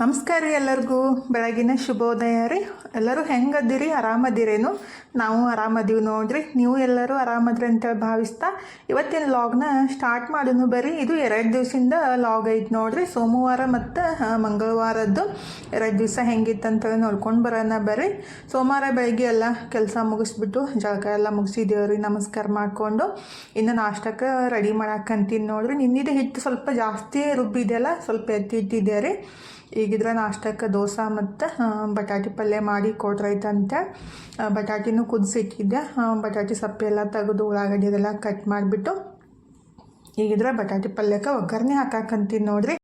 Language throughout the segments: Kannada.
ನಮಸ್ಕಾರ ರೀ ಎಲ್ಲರಿಗೂ. ಬೆಳಗಿನ ಶುಭೋದಯ ರೀ. ಎಲ್ಲರೂ ಹೆಂಗದಿರಿ ಆರಾಮದಿರೇನು? ನಾವು ಆರಾಮದೀವಿ ನೋಡ್ರಿ. ನೀವು ಎಲ್ಲರೂ ಆರಾಮದ್ರಿ ಅಂತೇಳಿ ಭಾವಿಸ್ತಾ ಇವತ್ತಿನ ಲಾಗ್ನ ಸ್ಟಾರ್ಟ್ ಮಾಡೋನು ಬರ್ರಿ. ಇದು ಎರಡು ದಿವಸದಿಂದ ಲಾಗ್ ಐತೆ ನೋಡ್ರಿ. ಸೋಮವಾರ ಮತ್ತು ಮಂಗಳವಾರದ್ದು ಎರಡು ದಿವಸ ಹೆಂಗಿತ್ತು ಅಂತೇಳಿ ನೋಡ್ಕೊಂಡು ಬರೋಣ ಬರ್ರಿ. ಸೋಮವಾರ ಬೆಳಗ್ಗೆ ಎಲ್ಲ ಕೆಲಸ ಮುಗಿಸ್ಬಿಟ್ಟು ಜಳಕ ಎಲ್ಲ ಮುಗಿಸಿ ದೇವ್ರಿಗೆ ನಮಸ್ಕಾರ ಮಾಡಿಕೊಂಡು ಇನ್ನು ನಾಷ್ಟಕ್ಕೆ ರೆಡಿ ಮಾಡಕ್ಕಂತೀನಿ ನೋಡ್ರಿ. ನಿನ್ನಿದೆ ಹಿಟ್ಟು ಸ್ವಲ್ಪ ಜಾಸ್ತಿ ರುಬ್ಬಿದೆಯಲ್ಲ ಸ್ವಲ್ಪ ಎತ್ತಿ ಇಟ್ಟಿದ್ದೆ ರೀ. ಈಗಿದ್ರೆ ನಾಷ್ಟಕ್ಕೆ ದೋಸೆ ಮತ್ತು ಬಟಾಟಿ ಪಲ್ಯ ಮಾಡಿ ಕೊಡ್ರೈತಂತೆ ಆ, ಬಟಾಟಿನೂ ಕುದಿಸಿಟ್ಟಿದ್ದೆ. ಬಟಾಟಿ ಸಪ್ಪೆ ಎಲ್ಲ ತೆಗೆದು ಉಳ್ಳಾಗಡ್ಡಿ ಅದೆಲ್ಲ ಕಟ್ ಮಾಡಿಬಿಟ್ಟು ಈಗಿದ್ರೆ ಬಟಾಟಿ ಪಲ್ಯಕ್ಕೆ ಒಗ್ಗರಣೆ ಹಾಕಾಕಂತೀನಿ ನೋಡ್ರಿ.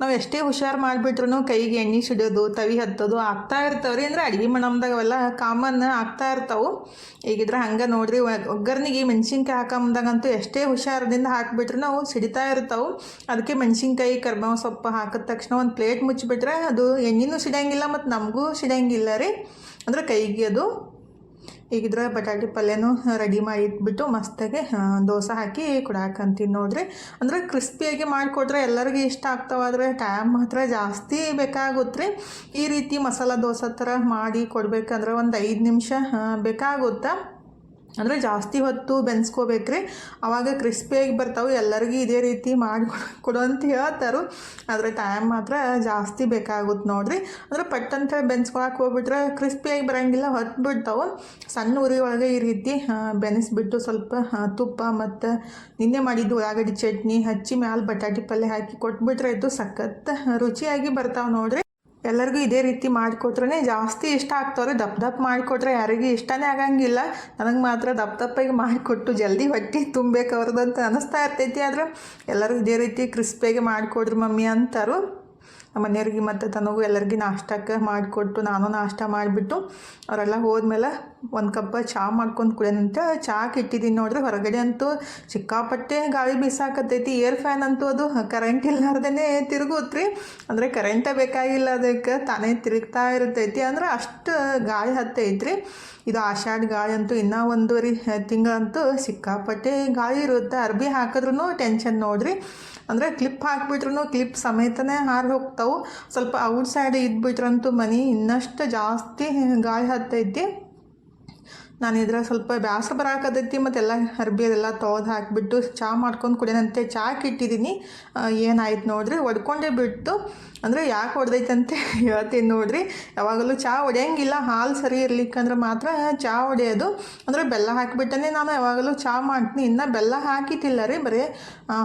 ನಾವು ಎಷ್ಟೇ ಹುಷಾರು ಮಾಡಿಬಿಟ್ರು ಕೈಗೆ ಎಣ್ಣೆ ಸಿಡೋದು ತವಿ ಹತ್ತೋದು ಆಗ್ತಾ ಇರ್ತಾವೆ ರೀ ಅಂದ್ರೆ ಅಡುಗೆ ಮಾಡೋದಾಗ ಅವೆಲ್ಲ ಕಾಮನ್ ಆಗ್ತಾ ಇರ್ತಾವೆ. ಈಗಿದ್ರೆ ಹಂಗೆ ನೋಡ್ರಿ ಒಗ್- ಒಗ್ಗರ್ನಿಗೆ ಮೆಣಸಿನ್ಕಾಯಿ ಹಾಕೊಂಬಂದಾಗಂತೂ ಎಷ್ಟೇ ಹುಷಾರದಿಂದ ಹಾಕಿಬಿಟ್ರು ನಾವು ಸಿಡಿತಾ ಇರ್ತಾವೆ. ಅದಕ್ಕೆ ಮೆಣಸಿನ್ಕಾಯಿ, ಕರ್ಬೇವು ಸೊಪ್ಪು ಹಾಕಿದ ತಕ್ಷಣ ಒಂದು ಪ್ಲೇಟ್ ಮುಚ್ಚಿಬಿಟ್ರೆ ಅದು ಎಣ್ಣೆನೂ ಸಿಡಂಗಿಲ್ಲ ಮತ್ತು ನಮಗೂ ಸಿಡಂಗಿಲ್ಲ ರೀ. ಅಂದ್ರೆ ಕೈಗೆ ಅದು ಈಗಿದ್ರೆ ಬಟಾಟಿ ಪಲ್ಯನೂ ರೆಡಿ ಮಾಡಿ ಇಟ್ಬಿಟ್ಟು ಮಸ್ತಾಗಿ ದೋಸೆ ಹಾಕಿ ಕೊಡಾಕಂತೀನಿ ನೋಡ್ರಿ ಅಂದ್ರೆ ಕ್ರಿಸ್ಪಿಯಾಗಿ ಮಾಡಿಕೊಟ್ರೆ ಎಲ್ಲರಿಗೂ ಇಷ್ಟ ಆಗ್ತಾವಾದ್ರೆ ಟೈಮ್ ಮಾತ್ರ ಜಾಸ್ತಿ ಬೇಕಾಗುತ್ತೆ. ಈ ರೀತಿ ಮಸಾಲೆ ದೋಸೆ ಥರ ಮಾಡಿ ಕೊಡಬೇಕಂದ್ರೆ ಒಂದು ಐದು ನಿಮಿಷ ಬೇಕಾಗುತ್ತಾ? ಅಂದರೆ ಜಾಸ್ತಿ ಹೊತ್ತು ಬೆನ್ಸ್ಕೋಬೇಕ್ರಿ. ಅವಾಗ ಕ್ರಿಸ್ಪಿಯಾಗಿ ಬರ್ತಾವೆ, ಎಲ್ಲರಿಗೂ ಇದೇ ರೀತಿ ಮಾಡಿ ಕೊಡು ಅಂತ ಹೇಳ್ತಾರೆ. ಆದರೆ ಟೈಮ್ ಮಾತ್ರ ಜಾಸ್ತಿ ಬೇಕಾಗುತ್ತೆ ನೋಡ್ರಿ. ಅಂದ್ರೆ ಪಟ್ಟಂತ ಬೆನ್ಸ್ಕೊಳಕ್ಕೆ ಹೋಗ್ಬಿಟ್ರೆ ಕ್ರಿಸ್ಪಿಯಾಗಿ ಬರೋಂಗಿಲ್ಲ ಹೊತ್ತು ಬಿಡ್ತಾವೆ ಸಣ್ಣ ಉರಿ ಒಳಗೆ ಈ ರೀತಿ ಬೆನ್ಸಿಬಿಟ್ಟು ಬೆನೆಸ್ಬಿಟ್ಟು ಸ್ವಲ್ಪ ತುಪ್ಪ ಮತ್ತು ನಿನ್ನೆ ಮಾಡಿದ್ದು ಉಳ್ಳಾಗಡ್ಡಿ ಚಟ್ನಿ, ಹಚ್ಚಿ ಮ್ಯಾಲೆ ಬಟಾಟಿ ಪಲ್ಯ ಹಾಕಿ ಕೊಟ್ಬಿಟ್ರೆ ಇದು ಸಖತ್ ರುಚಿಯಾಗಿ ಬರ್ತಾವೆ ನೋಡ್ರಿ. ಎಲ್ಲರಿಗೂ ಇದೇ ರೀತಿ ಮಾಡಿಕೊಟ್ರೆ ಜಾಸ್ತಿ ಇಷ್ಟ ಆಗ್ತವ್ರೆ. ದಪ್ಪ ದಪ್ಪ ಮಾಡಿಕೊಟ್ರೆ ಯಾರಿಗೂ ಇಷ್ಟನೇ ಆಗಂಗಿಲ್ಲ. ನನಗೆ ಮಾತ್ರ ದಪ್ಪ ದಪ್ಪಾಗಿ ಮಾಡಿಕೊಟ್ಟು ಜಲ್ದಿ ಹೊಟ್ಟೆ ತುಂಬಬೇಕು ಅಂತ ಅನಿಸ್ತಾ ಇರ್ತೈತಿ. ಆದ್ರೆ ಎಲ್ಲರಿಗೂ ಇದೇ ರೀತಿ ಕ್ರಿಸ್ಪಿಯಾಗಿ ಮಾಡಿಕೊಡ್ರಿ ಮಮ್ಮಿ ಅಂತಾರು. ನಮ್ಮ ಮನೆಯವ್ರಿಗೆ ಮತ್ತು ತನಗೂ ಎಲ್ಲರಿಗೂ ನಾಷ್ಟಕ್ಕೆ ಮಾಡಿಕೊಟ್ಟು ನಾನು ನಾಷ್ಟ ಮಾಡಿಬಿಟ್ಟು ಅವರೆಲ್ಲ ಹೋದ್ಮೇಲೆ ಒಂದು ಕಪ್ ಚಹಾ ಮಾಡ್ಕೊಂಡು ಕುಡಿಯೋಣಂತ ಚಹಾಕ್ಕೆ ಇಟ್ಟಿದ್ದೀನಿ ನೋಡ್ರಿ ಹೊರಗಡೆ ಅಂತೂ ಸಿಕ್ಕಾಪಟ್ಟೆ ಗಾಳಿ ಬೀಸಾಕತ್ತೈತಿ. ಏರ್ ಫ್ಯಾನ್ ಅಂತೂ ಅದು ಕರೆಂಟ್ ಇಲ್ಲಾರ್ದೇ ತಿರುಗುತ್ರಿ. ಅಂದರೆ ಕರೆಂಟೇ ಬೇಕಾಗಿಲ್ಲ ಅದಕ್ಕೆ ತಾನೇ ತಿರುಗ್ತಾ ಇರ್ತೈತಿ. ಅಂದ್ರೆ ಅಷ್ಟು ಗಾಳಿ ಹತ್ತೈತ್ರಿ. ಇದು ಆಷಾಢ ಗಾಳಿ ಅಂತೂ ಇನ್ನೂ ಒಂದೂವರೆ ತಿಂಗಳಂತೂ ಸಿಕ್ಕಾಪಟ್ಟೆ ಗಾಳಿ ಇರುತ್ತೆ. ಅರ್ಬಿ ಹಾಕಿದ್ರೂ ಟೆನ್ಷನ್ ನೋಡ್ರಿ. ಅಂದರೆ ಕ್ಲಿಪ್ ಹಾಕ್ಬಿಟ್ರು ಕ್ಲಿಪ್ ಸಮೇತನೇ ಹಾರಿ ಹೋಗ್ತಾವೆ. ಸ್ವಲ್ಪ ಔಟ್ ಸೈಡ್ ಇದ್ಬಿಟ್ರಂತೂ ಮನೆ ಇನ್ನಷ್ಟು ಜಾಸ್ತಿ ಗಾಯ ಹತ್ತೈತಿ ನಾನು ಇದ್ರ ಸ್ವಲ್ಪ ಬ್ಯಾಸರ ಬರಾಕತೈತಿ ಮತ್ತೆಲ್ಲ ಅರ್ಬಿ ಅದೆಲ್ಲ ತೊಳೆದು ಹಾಕಿಬಿಟ್ಟು ಚಹಾ ಮಾಡ್ಕೊಂಡು ಕುಡಿಯೋಣಂತೆ ಚಹಾಕ್ಕೆ ಇಟ್ಟಿದ್ದೀನಿ ಏನಾಯ್ತು ನೋಡ್ರಿ? ಒಡ್ಕೊಂಡೇ ಬಿಟ್ಟು, ಅಂದರೆ ಯಾಕೆ ಹೊಡೆದೈತಂತೆ ಹೇಳ್ತೀನಿ ನೋಡ್ರಿ. ಯಾವಾಗಲೂ ಚಹಾ ಹೊಡೆಯಂಗಿಲ್ಲ ಹಾಲು ಸರಿ ಇರ್ಲಿಕ್ಕಂದ್ರೆ ಮಾತ್ರ ಚಹಾ ಹೊಡೆಯೋದು ಅಂದರೆ ಬೆಲ್ಲ ಹಾಕಿಬಿಟ್ಟನೆ ನಾನು ಯಾವಾಗಲೂ ಚಹಾ ಮಾಡ್ತೀನಿ. ಇನ್ನು ಬೆಲ್ಲ ಹಾಕಿಟ್ಟಿಲ್ಲ ರೀ ಬರೀ.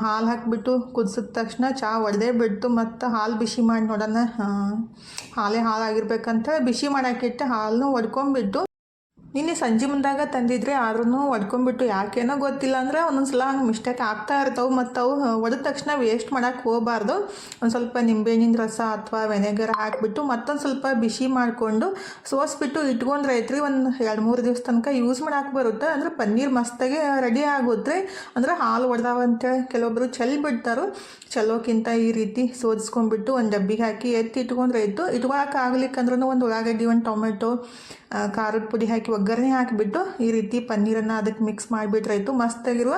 ಹಾಲು ಹಾಕಿಬಿಟ್ಟು ಕುದಿಸಿದ ತಕ್ಷಣ ಚಹಾ ಒಡೆದೇ ಬಿಟ್ಟು ಮತ್ತು ಹಾಲು ಬಿಸಿ ಮಾಡಿ ನೋಡೋಣ. ಹಾಲೇ ಹಾಲೇ ಹಾಲಾಗಿರ್ಬೇಕಂತ ಬಿಸಿ ಮಾಡೋಕ್ಕಿಟ್ಟು ಹಾಲನ್ನು ಒಡ್ಕೊಂಬಿಟ್ಟು ನಿನ್ನೆ ಸಂಜೆ ಮುಂದಾಗ ತಂದಿದ್ರೆ ಆದ್ರೂ ಒದ್ಕೊಂಡ್ಬಿಟ್ಟು ಯಾಕೇನೋ ಗೊತ್ತಿಲ್ಲ ಅಂದ್ರೆ ಒಂದೊಂದು ಸಲ ಹಂಗೆ ಮಿಸ್ಟೇಕ್ ಆಗ್ತಾ ಇರ್ತಾವೆ ಮತ್ತು ಅವು ಒಡೆದ ತಕ್ಷಣ ವೇಸ್ಟ್ ಮಾಡೋಕ್ಕೆ ಹೋಗಬಾರ್ದು. ಒಂದು ಸ್ವಲ್ಪ ನಿಂಬೆಹಣ್ಣಿನ ರಸ ಅಥವಾ ವೆನೆಗರ್ ಹಾಕಿಬಿಟ್ಟು ಮತ್ತೊಂದು ಸ್ವಲ್ಪ ಬಿಸಿ ಮಾಡಿಕೊಂಡು ಸೋಸ್ಬಿಟ್ಟು ಇಟ್ಕೊಂಡ್ರೆ ಐತ್ರಿ ಒಂದು ಎರಡು ಮೂರು ದಿವಸ ತನಕ ಯೂಸ್ ಮಾಡಕ್ಕೆ ಬರುತ್ತೆ. ಅಂದ್ರೆ ಪನ್ನೀರ್ ಮಸ್ತಾಗಿ ರೆಡಿ ಆಗುತ್ತೆ ಅಂದ್ರೆ ಹಾಲು ಒಡೆದಾವ ಅಂತೇಳಿ ಕೆಲವೊಬ್ಬರು ಚೆಲ್ಲಿ ಬಿಡ್ತಾರೆ. ಈ ರೀತಿ ಸೋದಿಸ್ಕೊಂಡ್ಬಿಟ್ಟು ಒಂದು ಡಬ್ಬಿಗೆ ಹಾಕಿ ಎತ್ತಿ ಇಟ್ಕೊಂಡ್ರೆ ಆಯಿತು ಇಟ್ಕೊಳಕ್ಕೆ ಆಗ್ಲಿಕ್ಕಂದ್ರೂ ಒಂದು ಉಳ್ಳಾಗಡ್ಡಿ, ಒಂದು ಟೊಮೆಟೊ ಖಾರದ ಪುಡಿ ಹಾಕಿ ಒಗ್ಗರಣೆ ಹಾಕಿಬಿಟ್ಟು ಈ ರೀತಿ ಪನ್ನೀರನ್ನು ಅದಕ್ಕೆ ಮಿಕ್ಸ್ ಮಾಡಿಬಿಟ್ರಾಯ್ತು ಮಸ್ತಾಗಿರುವ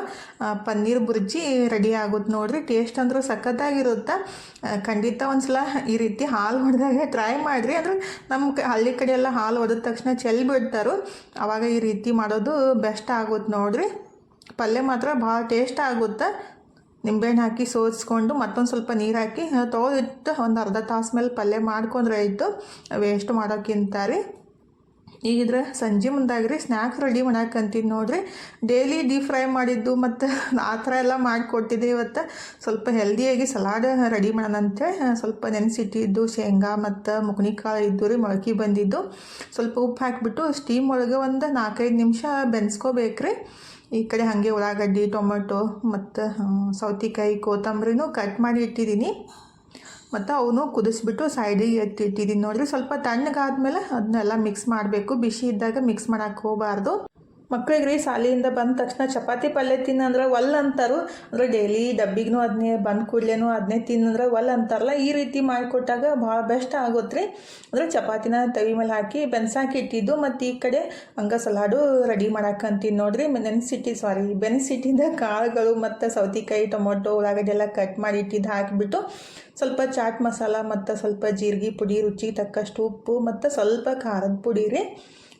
ಪನ್ನೀರ್ ಬುರ್ಜಿ ರೆಡಿ ಆಗುತ್ತೆ ನೋಡ್ರಿ. ಟೇಸ್ಟ್ ಅಂದರೂ ಸಖತ್ತಾಗಿರುತ್ತೆ? ಖಂಡಿತ ಖಂಡಿತ ಒಂದ್ಸಲ ಈ ರೀತಿ ಹಾಲು ಹೊಡೆದಾಗ ಟ್ರೈ ಮಾಡಿರಿ. ಅಂದರೆ ನಮ್ಮ ಹಳ್ಳಿ ಕಡೆ ಎಲ್ಲ ಹಾಲು ಹೊಡೆದ ತಕ್ಷಣ ಚೆಲ್ಲಿ ಬಿಡ್ತಾರೋ. ಆವಾಗ ಈ ರೀತಿ ಮಾಡೋದು ಬೆಸ್ಟ್ ಆಗುತ್ತೆ ನೋಡ್ರಿ. ಪಲ್ಯ ಮಾತ್ರ ಭಾಳ ಟೇಸ್ಟ್ ಆಗುತ್ತೆ? ನಿಂಬೆಹಣ್ಣು ಹಾಕಿ ಸೋಸ್ಕೊಂಡು ಮತ್ತೊಂದು ಸ್ವಲ್ಪ ನೀರು ಹಾಕಿ ತೊಳೆದಿಟ್ಟು ಒಂದು ಅರ್ಧ ತಾಸು ಮೇಲೆ ಪಲ್ಯ ಮಾಡ್ಕೊಂಡ್ರೆ ಆಯಿತು. ವೇಸ್ಟ್ ಮಾಡೋಕ್ಕಿಂತ ರೀ. ಈಗಿದ್ರೆ ಸಂಜೆ ಮುಂದಾಗ್ರಿ ಸ್ನ್ಯಾಕ್ಸ್ ರೆಡಿ ಮಾಡಾಕಂತೀನಿ ನೋಡ್ರಿ. ಡೈಲಿ ಡೀಪ್ ಫ್ರೈ ಮಾಡಿದ್ದು ಮತ್ತು ಆ ಥರ ಎಲ್ಲ ಮಾಡಿಕೊಟ್ಟಿದ್ದೆ ಇವತ್ತು. ಸ್ವಲ್ಪ ಹೆಲ್ದಿಯಾಗಿ ಸಲಾಡ್ ರೆಡಿ ಮಾಡೋಣಂತೆ ಸ್ವಲ್ಪ ನೆನೆಸಿಟ್ಟಿದ್ದು ಶೇಂಗಾ ಮತ್ತು ಮುಗ್ನಿಕಾಳು ಇದ್ದು ರೀ ಮೊಳಕೆ ಬಂದಿದ್ದು. ಸ್ವಲ್ಪ ಉಪ್ಪು ಹಾಕಿಬಿಟ್ಟು ಸ್ಟೀಮ್ ಒಳಗೆ ಒಂದು ನಾಲ್ಕೈದು ನಿಮಿಷ ಬೆನ್ಸ್ಕೋಬೇಕ್ರಿ. ಈ ಕಡೆ ಹಾಗೆ ಉಳ್ಳಾಗಡ್ಡಿ, ಟೊಮೆಟೊ ಮತ್ತು ಸೌತೆಕಾಯಿ, ಕೊತ್ತಂಬರಿನೂ ಕಟ್ ಮಾಡಿ ಇಟ್ಟಿದ್ದೀನಿ. ಮತ್ತು ಅವನು ಕುದಿಸ್ಬಿಟ್ಟು ಸೈಡಿಗೆ ಎತ್ತಿ ಇಟ್ಟಿದ್ದೀನಿ ನೋಡ್ರಿ. ಸ್ವಲ್ಪ ತಣ್ಣಗಾದ್ಮೇಲೆ ಅದನ್ನೆಲ್ಲ ಮಿಕ್ಸ್ ಮಾಡಬೇಕು. ಬಿಸಿ ಇದ್ದಾಗ ಮಿಕ್ಸ್ ಮಾಡೋಕ್ಕೆ ಹೋಗಬಾರ್ದು. ಮಕ್ಳಿಗೆ ರೀ ಶಾಲೆಯಿಂದ ಬಂದ ತಕ್ಷಣ ಚಪಾತಿ ಪಲ್ಯ ತಿನ್ನಂದ್ರೆ ಒಲ್ ಅಂತಾರು. ಅಂದ್ರೆ ಡೈಲಿ ಡಬ್ಬಿಗೂ ಅದನ್ನೇ ಬಂದ ಕೂಡ್ಲೇನು ಅದನ್ನೇ ತಿನ್ನಂದ್ರೆ ಒಲ್ ಅಂತಾರಲ್ಲ. ಈ ರೀತಿ ಮಾಡಿಕೊಟ್ಟಾಗ ಭಾಳ ಬೆಸ್ಟ್ ಆಗುತ್ತೆ ರೀ ಅಂದ್ರೆ ಚಪಾತಿನ ತವಿ ಮೇಲೆ ಹಾಕಿ ಬೆನ್ಸಾಕಿ ಇಟ್ಟಿದ್ದು ಮತ್ತು ಈ ಕಡೆ ಹಂಗ ಸಲಾಡು ರೆಡಿ ಮಾಡಾಕಂತೀನಿ ನೋಡ್ರಿ. ನೆನೆಸಿಟ್ಟಿ ಸಾರಿ ಬೆನೆಸಿಟ್ಟಿದ್ದ ಕಾಳುಗಳು ಮತ್ತು ಸೌತೆಕಾಯಿ, ಟೊಮೊಟೊ, ಉಳ್ಳಾಗಡ್ಡೆ ಎಲ್ಲ ಕಟ್ ಮಾಡಿ ಇಟ್ಟಿದ್ದು ಹಾಕಿಬಿಟ್ಟು ಸ್ವಲ್ಪ ಚಾಟ್ ಮಸಾಲ ಮತ್ತು ಸ್ವಲ್ಪ ಜೀರಿಗೆ ಪುಡಿ, ರುಚಿಗೆ ತಕ್ಕಷ್ಟು ಉಪ್ಪು ಮತ್ತು ಸ್ವಲ್ಪ ಖಾರದ ಪುಡಿ ರೀ.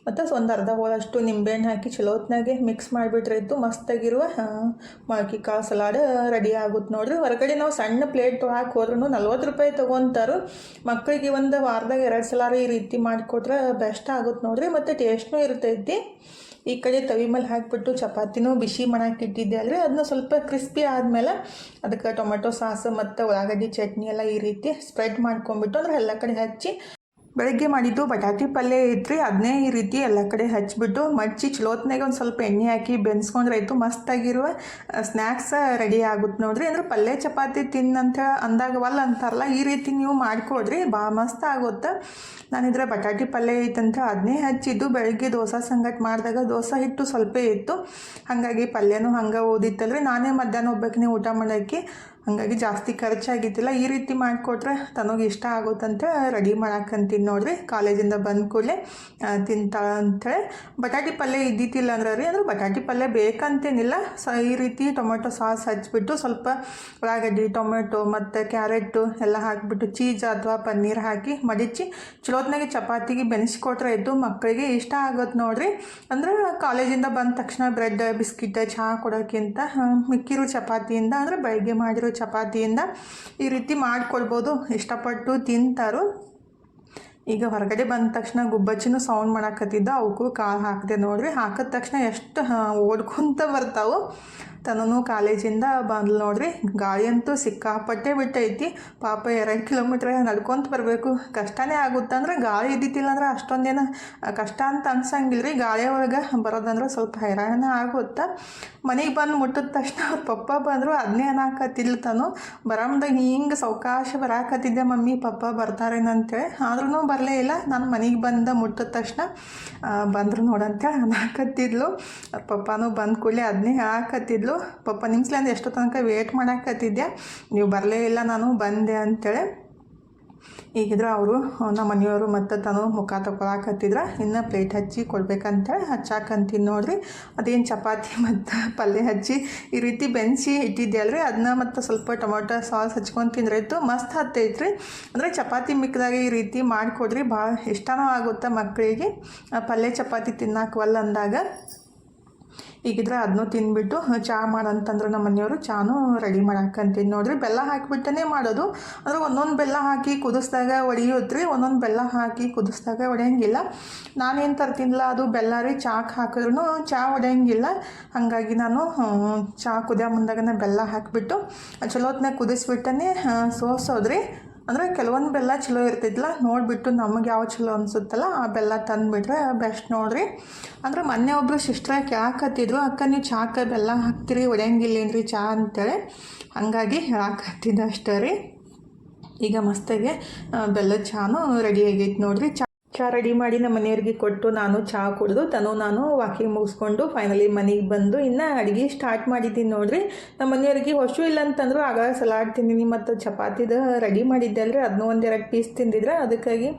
ಮತ್ತು ಒಂದು ಅರ್ಧ ಹೋಳಷ್ಟು ನಿಂಬೆಹಣ್ಣು ಹಾಕಿ ಚಲೋ ಹೊತ್ನಾಗೆ ಮಿಕ್ಸ್ ಮಾಡಿಬಿಟ್ರೆ ಇತ್ತು ಮಸ್ತಾಗಿರುವ ಮೊಳಕೆ ಕಾಳು ಸಲಾಡ್ ರೆಡಿ ಆಗುತ್ತೆ ನೋಡ್ರಿ. ಹೊರಗಡೆ ನಾವು ಸಣ್ಣ ಪ್ಲೇಟ್ ಹಾಕಿ ಹೋದ್ರೂ ನಲ್ವತ್ತು ರೂಪಾಯಿ ತೊಗೊತಾರೆ. ಮಕ್ಕಳಿಗೆ ಒಂದು ವಾರದಾಗ ಎರಡು ಸಲಾರ ಈ ರೀತಿ ಮಾಡಿಕೊಟ್ರೆ ಬೆಸ್ಟ್ ಆಗುತ್ತೆ ನೋಡ್ರಿ. ಮತ್ತು ಟೇಸ್ಟ್ನೂ ಇರ್ತೈತಿ. ಈ ಕಡೆ ತವಿ ಮೇಲೆ ಹಾಕಿಬಿಟ್ಟು ಚಪಾತಿನೂ ಬಿಸಿ ಮಾಡಕ್ಕೆ ಇಟ್ಟಿದ್ದೆ ಅಲ್ರಿ. ಅದನ್ನ ಸ್ವಲ್ಪ ಕ್ರಿಸ್ಪಿ ಆದಮೇಲೆ ಅದಕ್ಕೆ ಟೊಮೆಟೊ ಸಾಸ್ ಮತ್ತು ಉಳ್ಳಾಗಡ್ಡಿ ಚಟ್ನಿ ಎಲ್ಲ ಈ ರೀತಿ ಸ್ಪ್ರೆಡ್ ಮಾಡ್ಕೊಂಬಿಟ್ಟು ಅಂದ್ರೆ ಎಲ್ಲ ಕಡೆ ಹಚ್ಚಿ ಬೆಳಗ್ಗೆ ಮಾಡಿದ್ದು ಬಟಾಟಿ ಪಲ್ಯ ಇದ್ರಿ ಅದನ್ನೇ ಈ ರೀತಿ ಎಲ್ಲ ಕಡೆ ಹಚ್ಚಿಬಿಟ್ಟು ಮಚ್ಚಿ ಚಲೋತ್ನಾಗೆ ಒಂದು ಸ್ವಲ್ಪ ಎಣ್ಣೆ ಹಾಕಿ ಬೆನ್ಸ್ಕೊಂಡ್ರೆ ಆಯಿತು, ಮಸ್ತಾಗಿರುವ ಸ್ನ್ಯಾಕ್ಸ್ ರೆಡಿ ಆಗುತ್ತೆ ನೋಡ್ರಿ. ಅಂದ್ರೆ ಪಲ್ಯ ಚಪಾತಿ ತಿನ್ನಂತ ಅಂದಾಗ ವಲ್ಲ ಅಂತಾರಲ್ಲ, ಈ ರೀತಿ ನೀವು ಮಾಡಿಕೊಡ್ರಿ, ಬಾ ಮಸ್ತ್ ಆಗುತ್ತೆ. ನಾನಿದ್ರೆ ಬಟಾಟಿ ಪಲ್ಯ ಐತಂತ ಅದನ್ನೇ ಹಚ್ಚಿದ್ದು. ಬೆಳಗ್ಗೆ ದೋಸೆ ಸಂಗಟ್ ಮಾಡಿದಾಗ ದೋಸೆ ಹಿಟ್ಟು ಸ್ವಲ್ಪ ಇತ್ತು. ಹಾಗಾಗಿ ಪಲ್ಯನೂ ಹಂಗೆ ಓದಿತ್ತಲ್ರಿ. ನಾನೇ ಮಧ್ಯಾಹ್ನ ಒಬ್ಬಕ್ಕೆ ಊಟ ಮಾಡೋಕ್ಕೆ ಹಾಗಾಗಿ ಜಾಸ್ತಿ ಖರ್ಚಾಗಿದ್ದಿಲ್ಲ. ಈ ರೀತಿ ಮಾಡಿಕೊಟ್ರೆ ತನಗೆ ಇಷ್ಟ ಆಗುತ್ತಂತೆ ರೆಡಿ ಮಾಡಾಕಂತೀನಿ ನೋಡ್ರಿ. ಕಾಲೇಜಿಂದ ಬಂದ ಕೂಡಲೇ ತಿಂತಾಳೆ ಅಂಥೇಳಿ ಬಟಾಟಿ ಪಲ್ಯ ಇದ್ದಿತ್ತಿಲ್ಲ ಅಂದ್ರೆ ರೀ ಅಂದ್ರೆ ಬಟಾಟಿ ಪಲ್ಯ ಬೇಕಂತೇನಿಲ್ಲ. ಸ, ಈ ರೀತಿ ಟೊಮೆಟೊ ಸಾಸ್ ಹಚ್ಬಿಟ್ಟು ಸ್ವಲ್ಪ ಉಳ್ಳಾಗಡ್ಡಿ, ಟೊಮೆಟೊ ಮತ್ತು ಕ್ಯಾರೆಟು ಎಲ್ಲ ಹಾಕಿಬಿಟ್ಟು ಚೀಸ್ ಅಥವಾ ಪನ್ನೀರ್ ಹಾಕಿ ಮಡಿಚಿ ಚಲೋತ್ನಾಗೆ ಚಪಾತಿಗೆ ಬೆನೆಸ್ಕೊಟ್ರೆ ಇದ್ದು ಮಕ್ಕಳಿಗೆ ಇಷ್ಟ ಆಗುತ್ತೆ ನೋಡ್ರಿ. ಅಂದ್ರೆ ಕಾಲೇಜಿಂದ ಬಂದ ತಕ್ಷಣ ಬ್ರೆಡ್, ಬಿಸ್ಕಿಟ್, ಚಹಾ ಕೊಡೋಕ್ಕಿಂತ ಮಿಕ್ಕಿರೋ ಚಪಾತಿಯಿಂದ ಅಂದರೆ ಬೆಳಗ್ಗೆ ಮಾಡಿರೋ ಚಪಾತಿಯಿಂದ ಈ ರೀತಿ ಮಾಡ್ಕೊಳ್ಬೋದು. ಇಷ್ಟಪಟ್ಟು ತಿಂತಾರು. ಈಗ ಹೊರಗಡೆ ಬಂದ ತಕ್ಷಣ ಗುಬ್ಬಚ್ಚಿನೂ ಸೌಂಡ್ ಮಾಡಾಕತ್ತಿದ್ದ, ಅವಕ್ಕೂ ಕಾಳು ಹಾಕಿದೆ ನೋಡ್ರಿ. ಹಾಕಿದ ತಕ್ಷಣ ಎಷ್ಟು ಓಡ್ಕೊಂತ ಬರ್ತಾವೆ. ತನೂ ಕಾಲೇಜಿಂದ ಬಂದ್ಲು ನೋಡ್ರಿ. ಗಾಳಿ ಅಂತೂ ಸಿಕ್ಕಾಪಟ್ಟೆ ಬಿಟ್ಟೈತಿ. ಪಾಪ ಎರಡು ಕಿಲೋಮೀಟ್ರ್ ನಡ್ಕೊಂತ ಬರಬೇಕು. ಕಷ್ಟನೇ ಆಗುತ್ತೆ ಅಂದ್ರೆ ಗಾಳಿ ಇದ್ದಿತ್ತಿಲ್ಲ ಅಂದ್ರೆ ಅಷ್ಟೊಂದೇನು ಕಷ್ಟ ಅಂತ ಅನ್ಸಂಗಿಲ್ಲ ರೀ ಗಾಳಿ ಒಳಗೆ ಬರೋದಂದ್ರೆ ಸ್ವಲ್ಪ ಹೈರಾಣ ಆಗುತ್ತೆ? ಮನೆಗೆ ಬಂದು ಮುಟ್ಟಿದ ತಕ್ಷಣ ಅವ್ರ ಪಪ್ಪ ಬಂದರು ಅದನ್ನೇ ಅನ್ನಕತ್ತಿಲ್ಲ ತಾನು. ಬರಮ್ದಾಗ ಹಿಂಗೆ ಸಾವಕಾಶ ಬರಾಕತ್ತಿದ್ದೆ ಮಮ್ಮಿ. ಪಪ್ಪ ಬರ್ತಾರೇನಂತೇಳಿ. ಆದ್ರೂ ಬರಲೇ ಇಲ್ಲ. ನಾನು ಮನೆಗೆ ಬಂದ ಮುಟ್ಟಿದ ತಕ್ಷಣ ಬಂದರು ನೋಡಂತೇಳಿ ಅನ್ನಕತ್ತಿದ್ಲು ಅವ್ರ ಪಪ್ಪನೂ ಬಂದ ಕೂಡಲೇ ಅದನ್ನೇ ಹಾಕತ್ತಿದ್ಲು. ಪಪ್ಪ ನಿಮ್ಸ್ಲಿಂದ ಎಷ್ಟೋ ತನಕ ವೇಟ್ ಮಾಡೋಕತ್ತಿದ್ದೆ ನೀವು ಬರಲೇ ಇಲ್ಲ, ನಾನು ಬಂದೆ ಅಂತೇಳಿ. ಈಗಿದ್ರೆ ಅವರು ನಮ್ಮ ಮನೆಯವರು ಮತ್ತು ತಾನು ಮುಖ ತಗೊಳಕತ್ತಿದ್ರ ಇನ್ನು ಪ್ಲೇಟ್ ಹಚ್ಚಿ ಕೊಡ್ಬೇಕಂತೇಳಿ ಹಚ್ಚಾಕಂತೀನಿ ನೋಡ್ರಿ. ಅದೇನು ಚಪಾತಿ ಮತ್ತು ಪಲ್ಯ ಹಚ್ಚಿ ಈ ರೀತಿ ಬೆನ್ಸಿ ಇಟ್ಟಿದ್ದೆ ಅಲ್ರಿ ಅದನ್ನ ಮತ್ತು ಸ್ವಲ್ಪ ಟೊಮೊಟೊ ಸಾಸ್ ಹಚ್ಕೊಂಡು ತಿಂದ್ರೆ ಇತ್ತು ಮಸ್ತ್ ಹತ್ತೈತ್ರಿ. ಅಂದರೆ ಚಪಾತಿ ಮಿಕ್ಕದಾಗ ಈ ರೀತಿ ಮಾಡಿಕೊಡ್ರಿ. ಭಾಳ ಇಷ್ಟನೂ ಆಗುತ್ತೆ ಮಕ್ಕಳಿಗೆ ಪಲ್ಯ ಚಪಾತಿ ತಿನ್ನಕ್ಕೆ ಅಂದಾಗ. ಈಗಿದ್ರೆ ಅದನ್ನೂ ತಿಂದ್ಬಿಟ್ಟು ಚಹಾ ಮಾಡಂತಂದ್ರೆ ನಮ್ಮ ಮನೆಯವರು ಚಾನು ರೆಡಿ ಮಾಡಾಕಂತೀನಿ. ನೋಡಿರಿ, ಬೆಲ್ಲ ಹಾಕಿಬಿಟ್ಟೇ ಮಾಡೋದು. ಅಂದರೆ ಒಂದೊಂದು ಬೆಲ್ಲ ಹಾಕಿ ಕುದಿಸ್ದಾಗ ಒಡೆಯುತ್ತೆ ಒಂದೊಂದು ಬೆಲ್ಲ ಹಾಕಿ ಕುದಿಸ್ದಾಗ ಒಡೆಯಂಗಿಲ್ಲ. ನಾನೇನು ತರ್ತೀನಿಲ್ಲ ಅದು ಬೆಲ್ಲ ರೀ, ಚಾಕ್ ಹಾಕಿದ್ರು ಚಹಾ ಒಡೆಯಂಗಿಲ್ಲ. ಹಾಗಾಗಿ ನಾನು ಚಹಾ ಕುದಿಯೋ ಮುಂದಾಗನೇ ಬೆಲ್ಲ ಹಾಕಿಬಿಟ್ಟು ಚಲೋತ್ನಾಗ ಕುದಿಸ್ಬಿಟ್ಟೇ ಸೋಸೋದ್ರಿ. ಅಂದರೆ ಕೆಲವೊಂದು ಬೆಲ್ಲ ಚಲೋ ಇರ್ತಿದ್ಲಾ, ನೋಡಿಬಿಟ್ಟು ನಮಗೆ ಯಾವ ಚಲೋ ಅನಿಸುತ್ತಲ್ಲ, ಆ ಬೆಲ್ಲ ತಂದುಬಿಟ್ರೆ ಬೆಸ್ಟ್ ನೋಡಿರಿ. ಅಂದ್ರೆ ಮೊನ್ನೆ ಒಬ್ಬರು ಸಿಸ್ಟ್ರಾಗಿ ಹತ್ತಿದ್ರು ಅಕ್ಕ ನೀವು ಚಾಕ ಬೆಲ್ಲ ಹಾಕ್ತೀರಿ ಒಡೆಯಂಗಿಲ್ಲೇನ್ರಿ ಚಾ? ಅಂತೇಳಿ. ಹಾಗಾಗಿ ಹೇಳಾಕತ್ತಿದ್ದೆ ಅಷ್ಟೇ ರೀ. ಈಗ ಮಸ್ತಾಗೆ ಬೆಲ್ಲದ ಚಹಾನು ರೆಡಿ ಆಗೈತೆ ನೋಡಿರಿ. ಚಾ ಚಹಾ ರೆಡಿ ಮಾಡಿ ನಮ್ಮ ಮನೆಯವ್ರಿಗೆ ಕೊಟ್ಟು ನಾನು ಚಹಾ ಕುಡಿದು ತನು ನಾನು ವಾಕಿಂಗ್ ಮುಗಿಸ್ಕೊಂಡು ಫೈನಲಿ ಮನೆಗೆ ಬಂದು ಇನ್ನು ಅಡುಗೆ ಸ್ಟಾರ್ಟ್ ಮಾಡಿದ್ದೀನಿ ನೋಡಿರಿ. ನಮ್ಮ ಮನೆಯವ್ರಿಗೆ ಹೊಸು ಇಲ್ಲ ಅಂತಂದ್ರು ಆಗ ಸಲಾಡ್ ತಿಂದಿನಿ ಮತ್ತು ಚಪಾತಿದ ರೆಡಿ ಮಾಡಿದ್ದೆ ಅಲ್ರಿ. ಅದನ್ನೂ ಒಂದೆರಡು ಪೀಸ್ ತಿಂದಿದ್ರೆ. ಅದಕ್ಕಾಗಿ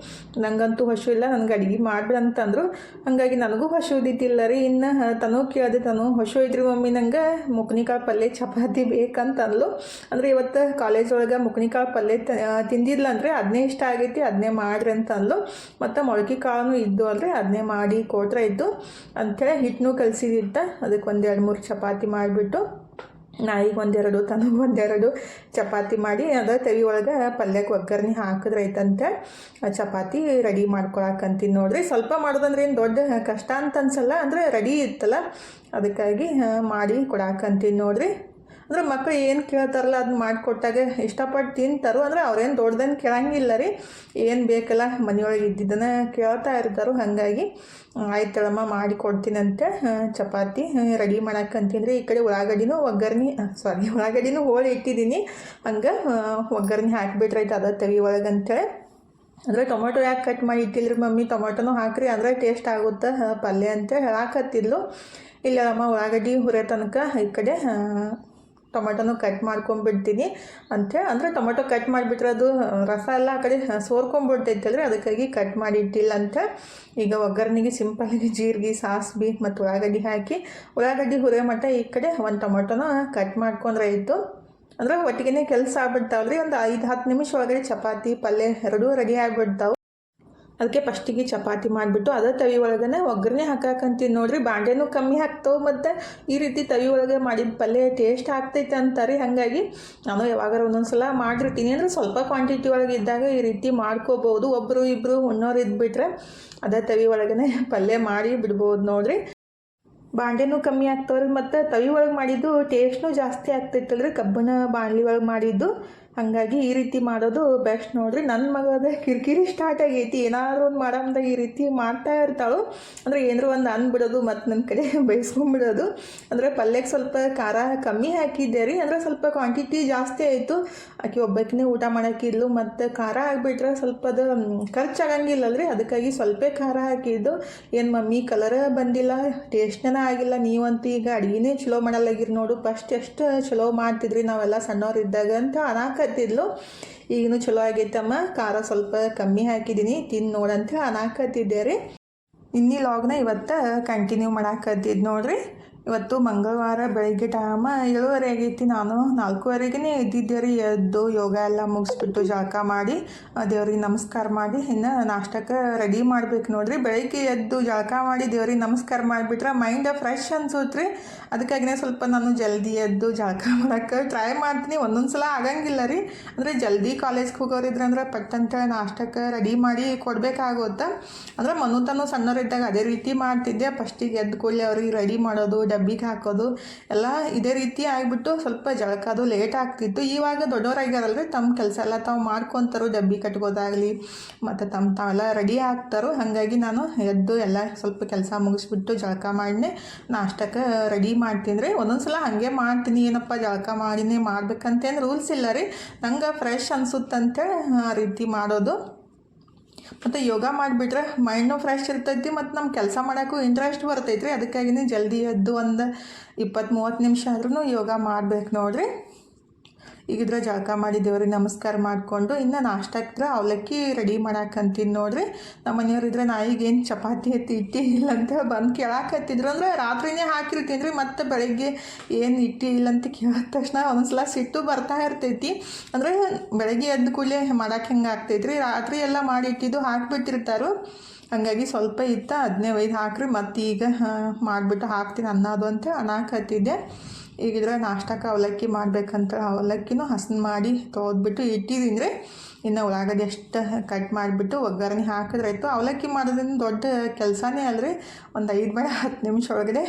ನನಗಂತೂ ಹೊಸು ಇಲ್ಲ, ನನಗೆ ಅಡುಗೆ ಮಾಡ್ಬಿಡ ಅಂತಂದ್ರು. ಹಾಗಾಗಿ ನನಗೂ ಹೊಸು ಇದ್ದಿದ್ದಿಲ್ಲ ರೀ. ಇನ್ನು ತನೂ ಕೇಳಿದೆ ತನು ಹೊಸು ಇದ್ರಿ ಮಮ್ಮಿ, ನಂಗೆ ಮುಕ್ನಿಕಾಳು ಪಲ್ಯ ಚಪಾತಿ ಬೇಕಂತ ಅಂದ್ಲು ಅಂದರೆ ಇವತ್ತು ಕಾಲೇಜ್ ಒಳಗೆ ಮುಕ್ನಿಕಾಳು ಪಲ್ಯ ತಿಂದಿಲ್ಲ ಅಂದರೆ ಅದನ್ನೇ ಇಷ್ಟ ಆಗೈತಿ ಅದನ್ನೇ ಮಾಡ್ರಿ ಅಂತಂದ್ಲು. ಮತ್ತು ಮೊಳಕೆ ಕಾಳು ಇದ್ದು ಅಲ್ರಿ ಅದನ್ನೇ ಮಾಡಿ ಕೊಟ್ರೆ ಇದ್ದು ಅಂಥೇಳಿ ಹಿಟ್ಟನ್ನು ಕಲಸಿದಿತ್ತ ಅದಕ್ಕೆ ಒಂದೆರಡು ಮೂರು ಚಪಾತಿ ಮಾಡಿಬಿಟ್ಟು ನಾಯಿಗೆ ಒಂದೆರಡು, ತನಗೆ ಒಂದೆರಡು ಚಪಾತಿ ಮಾಡಿ ಅದ ತವಿ ಒಳಗೆ ಪಲ್ಯಕ್ಕೆ ಒಗ್ಗರಣೆ ಹಾಕಿದ್ರೆ ಐತಂತೆ ಚಪಾತಿ ರೆಡಿ ಮಾಡ್ಕೊಳಕಂತೀನಿ ನೋಡ್ರಿ. ಸ್ವಲ್ಪ ಮಾಡೋದಂದ್ರೆ ಏನು ದೊಡ್ಡ ಕಷ್ಟ ಅಂತ ಅನ್ಸಲ್ಲ, ಅಂದರೆ ರೆಡಿ ಇತ್ತಲ್ಲ, ಅದಕ್ಕಾಗಿ ಮಾಡಿ ಕೊಡಾಕಂತೀನಿ ನೋಡ್ರಿ. ಅಂದ್ರೆ ಮಕ್ಕಳು ಏನು ಕೇಳ್ತಾರಲ್ಲ ಅದನ್ನ ಮಾಡಿಕೊಟ್ಟಾಗ ಇಷ್ಟಪಟ್ಟು ತಿಂತಾರೋ. ಅಂದ್ರೆ ಅವ್ರೇನು ದೊಡ್ಡದೇನು ಕೇಳಂಗಿಲ್ಲ ರೀ. ಏನು ಬೇಕಲ್ಲ, ಮನೆಯೊಳಗೆ ಇದ್ದಿದ್ದನ್ನ ಕೇಳ್ತಾ ಇರ್ತಾರೋ. ಹಾಗಾಗಿ ಆಯ್ತಳಮ್ಮ ಮಾಡಿ ಕೊಡ್ತೀನಂತೆ. ಚಪಾತಿ ರೆಡಿ ಮಾಡಕ್ಕಂತೀನಿ ಈ ಕಡೆ ಉಳ್ಳಾಗಡ್ಡಿನೂ ಒಗ್ಗರ್ಣೆ ಸಾರಿ ಉಳ್ಳಾಗಡ್ಡಿನೂ ಹೋಳಿ ಇಟ್ಟಿದ್ದೀನಿ. ಹಂಗೆ ಒಗ್ಗರ್ಣೆ ಹಾಕಿಬಿಟ್ರೆ ಆಯ್ತು ಅದ ತವಿ ಒಳಗೆ ಅಂತೇಳಿ. ಅಂದರೆ ಟೊಮೆಟೊ ಯಾಕೆ ಕಟ್ ಮಾಡಿ ಇಟ್ಟಿಲ್ರಿ ಮಮ್ಮಿ? ಟೊಮೆಟೊನೂ ಹಾಕ್ರಿ ಅಂದರೆ ಟೇಸ್ಟ್ ಆಗುತ್ತೆ ಪಲ್ಯ ಅಂತ ಹೇಳಾಕತ್ತಿದ್ಲು. ಇಲ್ಲಮ್ಮ ಉಳ್ಳಾಗಡ್ಡಿ ಹುರಿಯೋ ತನಕ ಈ ಕಡೆ ಟೊಮೆಟೊನು ಕಟ್ ಮಾಡ್ಕೊಂಬಿಡ್ತೀನಿ ಅಂಥೇಳಿ ಅಂದರೆ ಟೊಮೆಟೊ ಕಟ್ ಮಾಡಿಬಿಟ್ರೆ ಅದು ರಸ ಎಲ್ಲ ಆ ಕಡೆ ಸೋರ್ಕೊಂಬಿಡ್ತೈತಲ್ರಿ, ಅದಕ್ಕಾಗಿ ಕಟ್ ಮಾಡಿ ಇಟ್ಟಿಲ್ಲ ಅಂತ ಈಗ ಒಗ್ಗರಣೆಗೆ ಸಿಂಪಲ್ಲಾಗಿ ಜೀರಿಗೆ, ಸಾಸ್ಬಿ ಮತ್ತು ಉಳ್ಳಾಗಡ್ಡಿ ಹಾಕಿ, ಉಳ್ಳಾಗಡ್ಡಿ ಹುರಿಯೋ ಮಟ್ಟ ಈ ಕಡೆ ಒಂದು ಟೊಮೆಟೊನ ಕಟ್ ಮಾಡ್ಕೊಂಡ್ರೆ ಆಯಿತು. ಅಂದ್ರೆ ಒಟ್ಟಿಗೆ ಕೆಲಸ ಆಗ್ಬಿಡ್ತಾವಲ್ರಿ, ಒಂದು ಐದು ಹತ್ತು ನಿಮಿಷ ಒಳಗಡೆ ಚಪಾತಿ, ಪಲ್ಯ ಎರಡೂ ರೆಡಿ ಆಗ್ಬಿಡ್ತಾವೆ. ಅದಕ್ಕೆ ಫಸ್ಟಿಗೆ ಚಪಾತಿ ಮಾಡಿಬಿಟ್ಟು ಅದೇ ತವಿ ಒಳಗನೆ ಒಗ್ಗರಣೆ ಹಾಕಾಕಂತೀನಿ ನೋಡಿರಿ, ಬಾಂಡೆನೂ ಕಮ್ಮಿ ಹಾಕ್ತವೆ ಮತ್ತು ಈ ರೀತಿ ತವಿ ಒಳಗೆ ಮಾಡಿದ ಪಲ್ಯ ಟೇಸ್ಟ್ ಆಗ್ತೈತೆ ಅಂತಾರೆ. ಹಾಗಾಗಿ ನಾನು ಯಾವಾಗಾರ ಒಂದೊಂದು ಸಲ ಮಾಡಿರ್ತೀನಿ. ಅಂದರೆ ಸ್ವಲ್ಪ ಕ್ವಾಂಟಿಟಿ ಒಳಗೆ ಇದ್ದಾಗ ಈ ರೀತಿ ಮಾಡ್ಕೋಬೋದು ಒಬ್ಬರು ಇಬ್ಬರು ಉಣ್ಣೋರು ಇದ್ಬಿಟ್ರೆ ಅದೇ ತವಿ ಒಳಗನೆ ಪಲ್ಯ ಮಾಡಿ ಬಿಡ್ಬೋದು ನೋಡಿರಿ. ಬಾಂಡೆನೂ ಕಮ್ಮಿ ಆಗ್ತಾವ್ರಿ, ಮತ್ತು ತವಿ ಒಳಗೆ ಮಾಡಿದ್ದು ಟೇಸ್ಟ್ನೂ ಜಾಸ್ತಿ ಆಗ್ತೈತಲ್ರಿ. ಕಬ್ಬಿಣ ಬಾಣಲಿ ಒಳಗೆ ಮಾಡಿದ್ದು. ಹಾಗಾಗಿ ಈ ರೀತಿ ಮಾಡೋದು ಬೆಸ್ಟ್ ನೋಡ್ರಿ. ನನ್ನ ಮಗದ ಕಿರಿಕಿರಿ ಸ್ಟಾರ್ಟ್ ಆಗೈತಿ. ಏನಾದರೂ ಒಂದು ಮಾಡಮ್ದಾಗ ಈ ರೀತಿ ಮಾಡ್ತಾ ಇರ್ತಾಳು. ಅಂದರೆ ಏನಾರು ಒಂದು ಅಂದ್ಬಿಡೋದು ಮತ್ತು ನನ್ನ ಕಡೆ ಬೈಸ್ಕೊಂಡ್ಬಿಡೋದು. ಅಂದರೆ ಪಲ್ಯಕ್ಕೆ ಸ್ವಲ್ಪ ಖಾರ ಕಮ್ಮಿ ಹಾಕಿದ್ದೆ ರೀ. ಅಂದರೆ ಸ್ವಲ್ಪ ಕ್ವಾಂಟಿಟಿ ಜಾಸ್ತಿ ಆಯಿತು. ಆಕೆ ಒಬ್ಬಾಕಿನೇ ಊಟ ಮಾಡೋಕ್ಕಿದ್ಲು ಮತ್ತು ಖಾರ ಆಗಿಬಿಟ್ರೆ ಸ್ವಲ್ಪ ಅದು ಖರ್ಚಾಗಂಗಿಲ್ಲಲ್ರಿ. ಅದಕ್ಕಾಗಿ ಸ್ವಲ್ಪ ಖಾರ ಹಾಕಿದ್ದು. ಏನು ಮಮ್ಮಿ ಕಲರ ಬಂದಿಲ್ಲ. ಟೇಸ್ಟ್ನ ಆಗಿಲ್ಲ. ನೀವಂತೂ ಈಗ ಅಡುಗೆನೇ ಚಲೋ ಮಾಡಲ್ಲಾಗಿರಿ ನೋಡು. ಫಸ್ಟ್ ಎಷ್ಟು ಚಲೋ ಮಾಡ್ತಿದ್ರಿ ನಾವೆಲ್ಲ ಸಣ್ಣವ್ರು ಇದ್ದಾಗ ಅಂತ ಅನಾಕತ್ತಿದ್ಲು ಈಗಿನೂ ಚಲೋ ಆಗೈತಮ್ಮ. ಖಾರ ಸ್ವಲ್ಪ ಕಮ್ಮಿ ಹಾಕಿದ್ದೀನಿ. ತಿಂದು ನೋಡಂತ ಅನಾಕತ್ತಿದ್ದೆ ರೀ. ಇನ್ನಿ ಲಾಗ್ನ ಇವತ್ತು ಕಂಟಿನ್ಯೂ ಮಾಡಾಕತ್ತಿದ್ದು ನೋಡ್ರಿ. ಇವತ್ತು ಮಂಗಳವಾರ ಬೆಳಗ್ಗೆ ಟೈಮ ಏಳುವರೆ ಆಗೈತಿ. ನಾನು ನಾಲ್ಕುವರೆಗೇ ಇದ್ದಿದ್ದೆ ರೀ. ಎದ್ದು ಯೋಗ ಎಲ್ಲ ಮುಗಿಸ್ಬಿಟ್ಟು ಜಳಕ ಮಾಡಿ ದೇವ್ರಿಗೆ ನಮಸ್ಕಾರ ಮಾಡಿ, ಇನ್ನು ನಾಷ್ಟಕ್ಕೆ ರೆಡಿ ಮಾಡ್ಬೇಕು ನೋಡ್ರಿ. ಬೆಳಗ್ಗೆ ಎದ್ದು ಜಳಕ ಮಾಡಿ ದೇವ್ರಿಗೆ ನಮಸ್ಕಾರ ಮಾಡಿಬಿಟ್ರೆ ಮೈಂಡ್ ಫ್ರೆಶ್ ಅನ್ಸುತ್ತೆ ರೀ ಅದಕ್ಕಾಗಿನೇ ಸ್ವಲ್ಪ ನಾನು ಜಲ್ದಿ ಎದ್ದು ಜಳಕ ಮಾಡೋಕ್ಕೆ ಟ್ರೈ ಮಾಡ್ತೀನಿ. ಒಂದೊಂದು ಸಲ ಆಗಂಗಿಲ್ಲ ರೀ. ಅಂದರೆ ಜಲ್ದಿ ಕಾಲೇಜ್ಗೆ ಹೋಗೋರಿದ್ರೆ ಅಂದ್ರೆ ಪಟ್ಟಂತ ನಾಷ್ಟಕ್ಕೆ ರೆಡಿ ಮಾಡಿ ಕೊಡಬೇಕಾಗುತ್ತೆ. ಅಂದ್ರೆ ಮನುತನು ಸಣ್ಣವರಿದ್ದಾಗ ಅದೇ ರೀತಿ ಮಾಡ್ತಿದ್ದೆ. ಫಸ್ಟಿಗೆ ಎದ್ದು ಕೂಡಲೇ ಅವ್ರಿಗೆ ರೆಡಿ ಮಾಡೋದು ಡಬ್ಬಿಗೆ ಹಾಕೋದು ಎಲ್ಲ ಇದೇ ರೀತಿ ಆಗಿಬಿಟ್ಟು ಸ್ವಲ್ಪ ಜಳಕೋದು ಲೇಟ್ ಆಗ್ತಿತ್ತು. ಇವಾಗ ದೊಡ್ಡವರಾಗ್ಯಾರಲ್ರಿ ತಮ್ಮ ಕೆಲಸ ಎಲ್ಲ ತಾವು ಮಾಡ್ಕೊತಾರೋ, ಡಬ್ಬಿ ಕಟ್ಕೋದಾಗಲಿ ಮತ್ತು ತಮ್ಮ ತಾವೆಲ್ಲ ರೆಡಿ ಆಗ್ತಾರೋ, ಹಾಗಾಗಿ ನಾನು ಎದ್ದು ಎಲ್ಲ ಸ್ವಲ್ಪ ಕೆಲಸ ಮುಗಿಸ್ಬಿಟ್ಟು ಜಳಕ ಮಾಡಿನೇ, ನಾಷ್ಟಕ್ಕೆ ರೆಡಿ ಮಾಡ್ತೀನಿ ರೀ. ಒಂದೊಂದು ಸಲ ಹಾಗೆ ಮಾಡ್ತೀನಿ, ಏನಪ್ಪ ಜಳಕ ಮಾಡಿನೇ ಮಾಡ್ಬೇಕಂತೇನು ರೂಲ್ಸ್ ಇಲ್ಲ ರೀ. ನಂಗೆ ಫ್ರೆಶ್ ಅನಿಸುತ್ತಂತೇಳಿ ಆ ರೀತಿ ಮಾಡೋದು. ಮತ್ತು ಯೋಗ ಮಾಡಿಬಿಟ್ರೆ ಮೈಂಡ್ನು ಫ್ರೆಶ್ ಇರ್ತೈತಿ ಮತ್ತು ನಮ್ಮ ಕೆಲಸ ಮಾಡೋಕ್ಕೂ ಇಂಟ್ರೆಸ್ಟ್ ಬರ್ತೈತೆ ರೀ ಅದಕ್ಕಾಗಿನೇ ಜಲ್ದಿ ಎದ್ದು ಒಂದು ಇಪ್ಪತ್ತು ಮೂವತ್ತು ನಿಮಿಷ ಆದ್ರೂ ಯೋಗ ಮಾಡ್ಬೇಕು ನೋಡ್ರಿ. ಈಗಿದ್ರೆ ಜಳಕ ಮಾಡಿ ದೇವ್ರಿಗೆ ನಮಸ್ಕಾರ ಮಾಡಿಕೊಂಡು ಇನ್ನು ನಾಷ್ಟಕ್ಕೆ ಅವಲಕ್ಕಿ ರೆಡಿ ಮಾಡಾಕಂತೀನಿ ನೋಡ್ರಿ. ನಮ್ಮ ಮನೆಯವ್ರಿದ್ರೆ ನಾಯಿಗೆ ಏನು ಚಪಾತಿ, ಎತ್ತಿ, ಇಟ್ಟಿ ಇಲ್ಲಂತ ಬಂದು ಕೇಳಾಕತ್ತಿದ್ರು. ಅಂದ್ರೆ ರಾತ್ರಿನೇ ಹಾಕಿರ್ತೀನಿ ರೀ ಮತ್ತು ಬೆಳಗ್ಗೆ ಏನು ಇಟ್ಟಿ ಇಲ್ಲ ಅಂತ ಕೇಳಿದ ತಕ್ಷಣ ಒಂದ್ಸಲ ಸಿಟ್ಟು ಬರ್ತಾ ಇರ್ತೈತಿ. ಅಂದರೆ ಬೆಳಗ್ಗೆ ಎದ್ದು ಕೂಡಲೇ ಮಾಡಕ್ಕೆ ಹೆಂಗೆ ಆಗ್ತೈತಿ ರೀ ರಾತ್ರಿ ಎಲ್ಲ ಮಾಡಿಟ್ಟಿದ್ದು ಹಾಕಿಬಿಟ್ಟಿರ್ತಾರೋ. ಹಂಗಾಗಿ ಸ್ವಲ್ಪ ಇತ್ತ ಹದಿನೈದು ಹಾಕ್ರಿ. ಮತ್ತೆ ಈಗ ಮಾಡಿಬಿಟ್ಟು ಹಾಕ್ತೀನಿ ಅನ್ನೋದು ಅಂತ ಅನ್ನಾಕತ್ತಿದ್ದೆ ಈಗಿದ್ರೆ ನಾಷ್ಟಕ್ಕೆ ಅವಲಕ್ಕಿ ಮಾಡಬೇಕಂತ ಅವಲಕ್ಕಿನೂ ಹಸನ್ ಮಾಡಿ ತೊಗೊದ್ಬಿಟ್ಟು ಇಟ್ಟಿದ್ದೀನಿ ಇನ್ನು ಉಳ್ಳಾಗಡ್ಡಿ ಎಷ್ಟು ಕಟ್ ಮಾಡಿಬಿಟ್ಟು ಒಗ್ಗರಣೆ ಹಾಕಿದ್ರಾಯ್ತು ಅವಲಕ್ಕಿ ಮಾಡೋದ್ರಿಂದ ದೊಡ್ಡ ಕೆಲಸನೇ ಅಲ್ರಿ. ಒಂದು ಐದು ಬೇಡ ಹತ್ತು ನಿಮಿಷ ಒಳಗಡೆ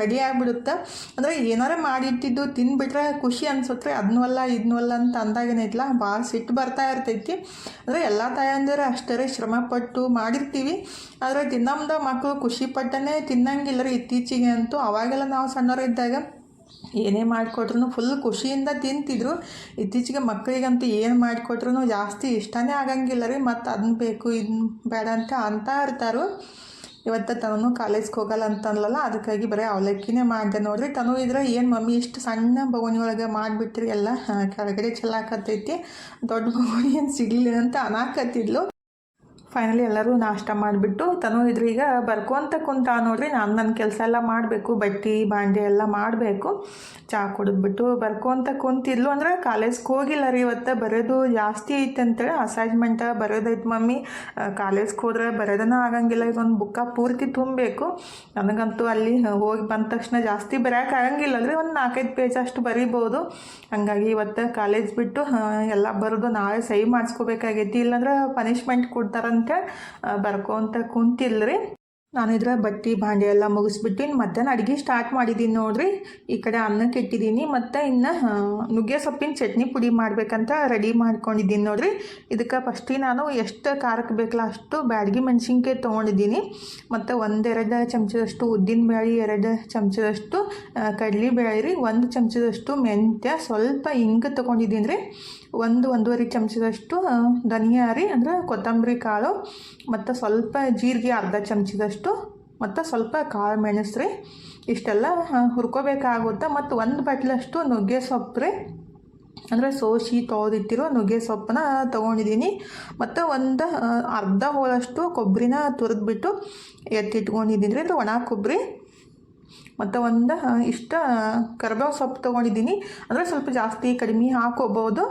ರೆಡಿ ಆಗಿಬಿಡುತ್ತೆ. ಅಂದರೆ ಏನಾರ ಮಾಡಿಟ್ಟಿದ್ದು ತಿನ್ಬಿಟ್ರೆ ಖುಷಿ ಅನ್ಸುತ್ತೆ. ಅದನ್ನೂ ಅಲ್ಲ ಇದನ್ನೂ ಅಂತ ಅಂದಾಗೇನೈತಲ್ಲ ಭಾಳ ಸಿಟ್ಟು ಬರ್ತಾ ಇರ್ತೈತಿ. ಅಂದರೆ ಎಲ್ಲ ತಾಯಂದಿರು ಅಷ್ಟೇ ಶ್ರಮಪಟ್ಟು ಮಾಡಿರ್ತೀವಿ. ಆದರೆ ತಿನ್ನಮ್ದ ಮಕ್ಕಳು ಖುಷಿ ಪಟ್ಟನೇ ತಿನ್ನಂಗಿಲ್ಲ ರೀ ಇತ್ತೀಚೆಗೆ ಅಂತೂ. ಅವಾಗೆಲ್ಲ ನಾವು ಸಣ್ಣವರಿದ್ದಾಗ ಏನೇ ಮಾಡಿಕೊಟ್ರು ಫುಲ್ ಖುಷಿಯಿಂದ ತಿಂತಿದ್ರು. ಇತ್ತೀಚೆಗೆ ಮಕ್ಕಳಿಗಂತೂ ಏನು ಮಾಡಿಕೊಟ್ರು ಜಾಸ್ತಿ ಇಷ್ಟನೇ ಆಗಂಗಿಲ್ಲ ರೀ, ಮತ್ತು ಅದನ್ನ ಬೇಕು ಇದನ್ನ ಬೇಡ ಅಂತ ಅಂತ ಇರ್ತಾರೆ. ಇವತ್ತು ತನು ಕಾಲೇಜ್ಗೆ ಹೋಗಲ್ಲ ಅಂತಂದ್ಲಲ್ಲ ಅದಕ್ಕಾಗಿ ಬರೀ ಅವಲಕ್ಕಿನೇ ಮಾಡಿದೆ ನೋಡಿರಿ. ತನು ಇದ್ರೆ ಏನು ಮಮ್ಮಿ ಇಷ್ಟು ಸಣ್ಣ ಬಗೋಣಿ ಒಳಗೆ ಮಾಡಿಬಿಟ್ರಿ ಎಲ್ಲ ಕೆಳಗಡೆ ಚೆಲ್ಲಾಕತ್ತೈತಿ. ದೊಡ್ಡ ಬಗೋಣಿ ಏನು ಸಿಗಲಿಲ್ಲ ಅಂತ ಅನಾಕತ್ತಿದ್ಲು. ಫೈನಲಿ ಎಲ್ಲರೂ ನಾಷ್ಟ ಮಾಡಿಬಿಟ್ಟು ತನು ಇದ್ರು ಈಗ ಬರ್ಕೊಂತ ಕುಂತ ನೋಡ್ರಿ ನಾನು ನನ್ನ ಕೆಲಸ ಎಲ್ಲ ಮಾಡಬೇಕು, ಬಟ್ಟೆ, ಬಾಂಡೆ ಎಲ್ಲ ಮಾಡಬೇಕು. ಚಹಾ ಕುಡಿದ್ಬಿಟ್ಟು ಬರ್ಕೊಂತ ಕುಂತಿದ್ಲು ಅಂದ್ರೆ ಕಾಲೇಜ್ಗೆ ಹೋಗಿಲ್ಲ ರೀ ಇವತ್ತು, ಬರೋದು ಜಾಸ್ತಿ ಐತೆ ಅಂತೇಳಿ ಅಸೈನ್ಮೆಂಟ ಬರೋದೈತೆ ಮಮ್ಮಿ. ಕಾಲೇಜ್ಗೆ ಹೋದ್ರೆ ಬರೋದನ್ನ ಆಗಂಗಿಲ್ಲ, ಇದೊಂದು ಬುಕ್ಕ ಪೂರ್ತಿ ತುಂಬಬೇಕು. ನನಗಂತೂ ಅಲ್ಲಿ ಹೋಗಿ ಬಂದ ತಕ್ಷಣ ಜಾಸ್ತಿ ಬರೆಯೋಕೆ ಆಗಂಗಿಲ್ಲ ಅಂದರೆ ಒಂದು ನಾಲ್ಕೈದು ಪೇಜ್ ಅಷ್ಟು ಬರಿಬೋದು. ಹಾಗಾಗಿ ಇವತ್ತು ಕಾಲೇಜ್ ಬಿಟ್ಟು ಎಲ್ಲ ಬರೆದು ನಾಳೆ ಸಹಿ ಮಾಡಿಸ್ಕೋಬೇಕಾಗೈತಿ. ಇಲ್ಲಾಂದ್ರೆ ಪನಿಷ್ಮೆಂಟ್ ಕೊಡ್ತಾರಂತ ಬರ್ಕೊಂತ ಕುಂತಿಲ್ರಿ. ನಾನಿದ್ರೆ ಬಟ್ಟೆ ಭಾಂಡೆ ಎಲ್ಲ ಮುಗಿಸ್ಬಿಟ್ಟು ಮಧ್ಯಾಹ್ನ ಅಡುಗೆ ಸ್ಟಾರ್ಟ್ ಮಾಡಿದ್ದೀನಿ ನೋಡ್ರಿ. ಈ ಕಡೆ ಅನ್ನಕ್ಕೆ ಇಟ್ಟಿದ್ದೀನಿ ಮತ್ತು ಇನ್ನು ನುಗ್ಗೆ ಸೊಪ್ಪಿನ ಚಟ್ನಿ ಪುಡಿ ಮಾಡಬೇಕಂತ ರೆಡಿ ಮಾಡ್ಕೊಂಡಿದ್ದೀನಿ ನೋಡ್ರಿ. ಇದಕ್ಕೆ ಫಸ್ಟ್ ನಾನು ಎಷ್ಟು ಖಾರಕ್ಕೆ ಬೇಕಲ್ಲ ಅಷ್ಟು ಬ್ಯಾಡಗಿ ಮೆಣಸಿನ್ಕಾಯಿ ತೊಗೊಂಡಿದ್ದೀನಿ ಮತ್ತು ಒಂದೆರಡು ಚಮಚದಷ್ಟು ಉದ್ದಿನ ಬೇಳೆ ಎರಡು ಚಮಚದಷ್ಟು ಕಡಲೆ ಬೇಳೆ ರೀ, ಒಂದು ಚಮಚದಷ್ಟು ಮೆಂತ್ಯ ಸ್ವಲ್ಪ ಹಿಂಗೆ ತೊಗೊಂಡಿದ್ದೀನಿ ರೀ. ಒಂದು ಒಂದೂವರೆ ಚಮಚದಷ್ಟು ಧನಿಯಾರಿ ಅಂದ್ರೆ ಕೊತ್ತಂಬರಿ ಕಾಳು, ಮತ್ತು ಸ್ವಲ್ಪ ಜೀರಿಗೆ ಅರ್ಧ ಚಮಚದಷ್ಟು, ಮತ್ತು ಸ್ವಲ್ಪ ಕಾಳು ಮೆಣಸು ರೀ. ಇಷ್ಟೆಲ್ಲ ಹುರ್ಕೋಬೇಕಾಗುತ್ತೆ. ಮತ್ತು ಒಂದು ಬಟ್ಲಷ್ಟು ನುಗ್ಗೆ ಸೊಪ್ಪು ರೀ. ಅಂದರೆ ಸೋಸಿ ತೊಳೆದಿಟ್ಟಿರೋ ನುಗ್ಗೆ ಸೊಪ್ಪನ್ನ ತೊಗೊಂಡಿದ್ದೀನಿ. ಮತ್ತು ಒಂದು ಅರ್ಧ ಹೋಳಷ್ಟು ಕೊಬ್ಬರಿನ ತುರಿದ್ಬಿಟ್ಟು ಎತ್ತಿಟ್ಕೊಂಡಿದ್ದೀನಿ ರೀ, ಅಂದರೆ ಒಣ ಕೊಬ್ಬರಿ ಮತ್ತು ಒಂದು ಇಷ್ಟ ಕರ್ಬೇವು ಸೊಪ್ಪು ತೊಗೊಂಡಿದ್ದೀನಿ. ಅಂದರೆ ಸ್ವಲ್ಪ ಜಾಸ್ತಿ ಕಡಿಮೆ ಹಾಕೋಬೋದು.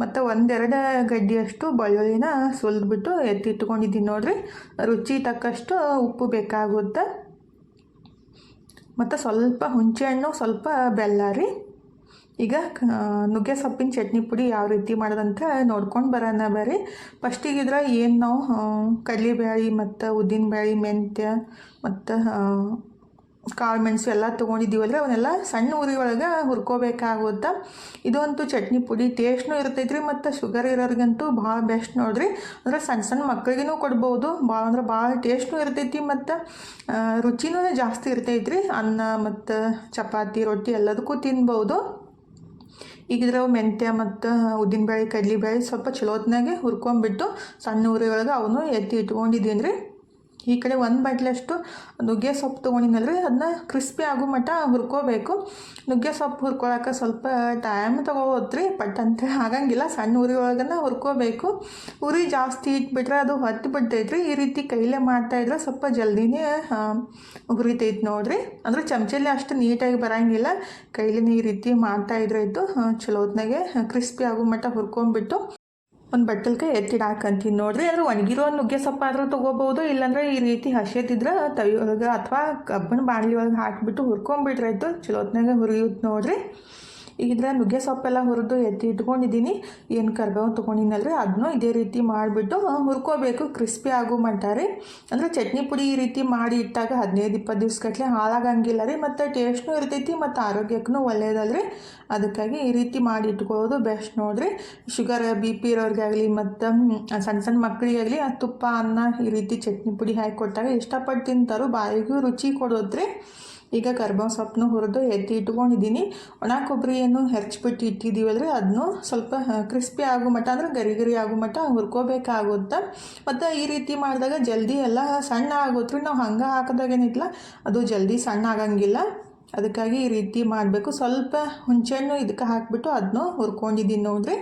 ಮತ್ತು ಒಂದೆರಡು ಗಡ್ಡಿಯಷ್ಟು ಬೆಳ್ಳುಳ್ಳಿನ ಸುಲಿದ್ಬಿಟ್ಟು ಎತ್ತಿಟ್ಕೊಂಡಿದ್ದೀನಿ ನೋಡಿರಿ. ರುಚಿ ತಕ್ಕಷ್ಟು ಉಪ್ಪು ಬೇಕಾಗುತ್ತೆ. ಮತ್ತು ಸ್ವಲ್ಪ ಹುಣಸೆಹಣ್ಣು, ಸ್ವಲ್ಪ ಬೆಲ್ಲ ರೀ. ಈಗ ನುಗ್ಗೆ ಸೊಪ್ಪಿನ ಚಟ್ನಿ ಪುಡಿ ಯಾವ ರೀತಿ ಮಾಡೋದಂತ ನೋಡ್ಕೊಂಡು ಬರೋಣ ಬರ್ರಿ. ಫಸ್ಟಿಗೆ ಇದ್ರೆ ಏನು ನಾವು ಕಡಲೆಬೇಳೆ ಮತ್ತು ಉದ್ದಿನಬೇಳೆ ಮೆಂತ್ಯ ಮತ್ತು ಕಾಳು ಮೆಣಸು ಎಲ್ಲ ತೊಗೊಂಡಿದ್ದೀವಲ್ರಿ ಅವನ್ನೆಲ್ಲ ಸಣ್ಣ ಉರಿ ಒಳಗೆ ಹುರ್ಕೋಬೇಕಾಗುತ್ತೆ. ಇದಂತೂ ಚಟ್ನಿ ಪುಡಿ ಟೇಸ್ಟ್ನೂ ಇರ್ತೈತ್ರಿ ಮತ್ತು ಶುಗರ್ ಇರೋರಿಗಂತೂ ಭಾಳ ಬೆಸ್ಟ್ ನೋಡ್ರಿ. ಅಂದ್ರೆ ಸಣ್ಣ ಸಣ್ಣ ಮಕ್ಕಳಿಗೂ ಕೊಡ್ಬೋದು. ಭಾಳ ಅಂದ್ರೆ ಭಾಳ ಟೇಸ್ಟ್ನೂ ಇರ್ತೈತಿ ಮತ್ತು ರುಚಿನೂ ಜಾಸ್ತಿ ಇರ್ತೈತ್ರಿ. ಅನ್ನ ಮತ್ತು ಚಪಾತಿ, ರೊಟ್ಟಿ ಎಲ್ಲದಕ್ಕೂ ತಿನ್ಬೋದು. ಅವು ಮೆಂತ್ಯ ಮತ್ತು ಉದ್ದಿನಬೇಳೆ, ಕಡ್ಲೆಬೇಳೆ ಸ್ವಲ್ಪ ಚಲೋತ್ನಾಗೆ ಹುರ್ಕೊಂಬಿಟ್ಟು ಸಣ್ಣ ಉರಿ ಒಳಗೆ ಅವನು ಎತ್ತಿ ಇಟ್ಕೊಂಡಿದ್ದೀನಿ ರೀ ಈ ಕಡೆ ಒಂದು ಬಟ್ಲಷ್ಟು ನುಗ್ಗೆ ಸೊಪ್ಪು ತೊಗೊಂಡಿನಲ್ರಿ ಅದನ್ನ ಕ್ರಿಸ್ಪಿ ಆಗೋ ಮಟ್ಟ ಹುರ್ಕೋಬೇಕು. ನುಗ್ಗೆ ಸೊಪ್ಪು ಹುರ್ಕೊಳಕ್ಕೆ ಸ್ವಲ್ಪ ಟೈಮ್ ತೊಗೋಬೋದ್ರಿ ಬಟ್ ಅಂತ ಆಗಂಗಿಲ್ಲ. ಸಣ್ಣ ಉರಿ ಒಳಗನ್ನ ಹುರ್ಕೋಬೇಕು. ಉರಿ ಜಾಸ್ತಿ ಇಟ್ಬಿಟ್ರೆ ಅದು ಹೊತ್ತು ಬಿಡ್ತೈತ್ರಿ. ಈ ರೀತಿ ಕೈಲೇ ಮಾಡ್ತಾಯಿದ್ರೆ ಸ್ವಲ್ಪ ಜಲ್ದಿನೇ ಹುರಿತೈತೆ ನೋಡ್ರಿ. ಅಂದ್ರೆ ಚಮಚಲ್ಲಿ ಅಷ್ಟು ನೀಟಾಗಿ ಬರಂಗಿಲ್ಲ. ಕೈಲಿನ ಈ ರೀತಿ ಮಾಡ್ತಾಯಿದ್ರೆ ಇದ್ದು ಚಲೋ ಹೊತ್ನಾಗೆ ಕ್ರಿಸ್ಪಿ ಆಗೋ ಮಟ್ಟ ಹುರ್ಕೊಂಡ್ಬಿಟ್ಟು ಒಂದು ಬಟ್ಟಲ್ಗೆ ಎತ್ತಿಡಾಕಂತೀನಿ ನೋಡ್ರಿ. ಅದ್ರ ಒಣಗಿರೋ ನುಗ್ಗೆ ಸೊಪ್ಪು ಆದ್ರೂ ತೊಗೋಬೋದು. ಇಲ್ಲಾಂದ್ರೆ ಈ ರೀತಿ ಹಸಿದಿದ್ರೆ ತವಿ ಒಳಗೆ ಅಥವಾ ಕಬ್ಬನ ಬಾಣಲಿ ಒಳಗೆ ಹಾಕಿಬಿಟ್ಟು ಹುರ್ಕೊಂಬಿಟ್ರೆ ಆಯ್ತು. ಚಲೋ ಹೊತ್ನಾಗೆ ಹುರಿಯುತ್ತೆ ನೋಡ್ರಿ. ಈಗ ಇದ್ರ ನುಗ್ಗೆ ಸೊಪ್ಪೆಲ್ಲ ಹುರಿದು ಎತ್ತಿ ಇಟ್ಕೊಂಡಿದ್ದೀನಿ. ಏನು ಕರ್ಬೇವು ತೊಗೊಂಡಿನಲ್ರಿ? ಅದನ್ನೂ ಇದೇ ರೀತಿ ಮಾಡಿಬಿಟ್ಟು ಹುರ್ಕೋಬೇಕು. ಕ್ರಿಸ್ಪಿ ಆಗೋ ಮಟ್ಟ ರೀ. ಅಂದರೆ ಚಟ್ನಿ ಪುಡಿ ಈ ರೀತಿ ಮಾಡಿ ಇಟ್ಟಾಗ ಹದಿನೈದು, ಇಪ್ಪತ್ತು ದಿವ್ಸಗಟ್ಲೆ ಹಾಳಾಗಂಗಿಲ್ಲ ರೀ. ಮತ್ತು ಟೇಸ್ಟ್ನೂ ಇರ್ತೈತಿ ಮತ್ತು ಆರೋಗ್ಯಕ್ಕೂ ಒಳ್ಳೆಯದಲ್ರಿ ಅದಕ್ಕಾಗಿ ಈ ರೀತಿ ಮಾಡಿ ಇಟ್ಕೊಳ್ಳೋದು ಬೆಸ್ಟ್ ನೋಡ್ರಿ. ಶುಗರ್, ಬಿ ಪಿ ಇರೋರಿಗಾಗಲಿ ಮತ್ತು ಸಣ್ಣ ಸಣ್ಣ ಮಕ್ಕಳಿಗಾಗಲಿ ಆ ತುಪ್ಪ, ಅನ್ನ ಈ ರೀತಿ ಚಟ್ನಿ ಪುಡಿ ಹಾಕಿ ಕೊಟ್ಟಾಗ ಇಷ್ಟಪಟ್ಟು ತಿಂತಾರೋ. ಬಾಯಿಗೂ ರುಚಿ ಕೊಡೋದ್ರಿ. ಈಗ ಕರ್ಬೇವು ಸೊಪ್ಪನ್ನು ಹುರಿದು ಎತ್ತಿ ಇಟ್ಕೊಂಡಿದ್ದೀನಿ. ಒಣ ಕೊಬ್ಬರಿಯನ್ನು ಹೆರ್ಚ್ಬಿಟ್ಟು ಇಟ್ಟಿದ್ದೀವಲ್ರಿ ಅದನ್ನು ಸ್ವಲ್ಪ ಕ್ರಿಸ್ಪಿ ಆಗೋ ಮಟ್ಟ ಅಂದರೆ ಗರಿ ಗರಿ ಆಗೋ ಮಟ್ಟ ಹುರ್ಕೋಬೇಕಾಗುತ್ತೆ. ಮತ್ತು ಈ ರೀತಿ ಮಾಡಿದಾಗ ಜಲ್ದಿ ಎಲ್ಲ ಸಣ್ಣ ಆಗುತ್ತೆ ನಾವು ಹಂಗೆ ಹಾಕಿದಾಗೇನಿಲ್ಲ. ಅದು ಜಲ್ದಿ ಸಣ್ಣ ಆಗಂಗಿಲ್ಲ. ಅದಕ್ಕಾಗಿ ಈ ರೀತಿ ಮಾಡಬೇಕು. ಸ್ವಲ್ಪ ಹುಣಸೆಹಣ್ಣು ಇದಕ್ಕೆ ಹಾಕಿಬಿಟ್ಟು ಅದನ್ನು ಹುರ್ಕೊಂಡಿದ್ದೀನಿ ನೋಡ್ರಿ.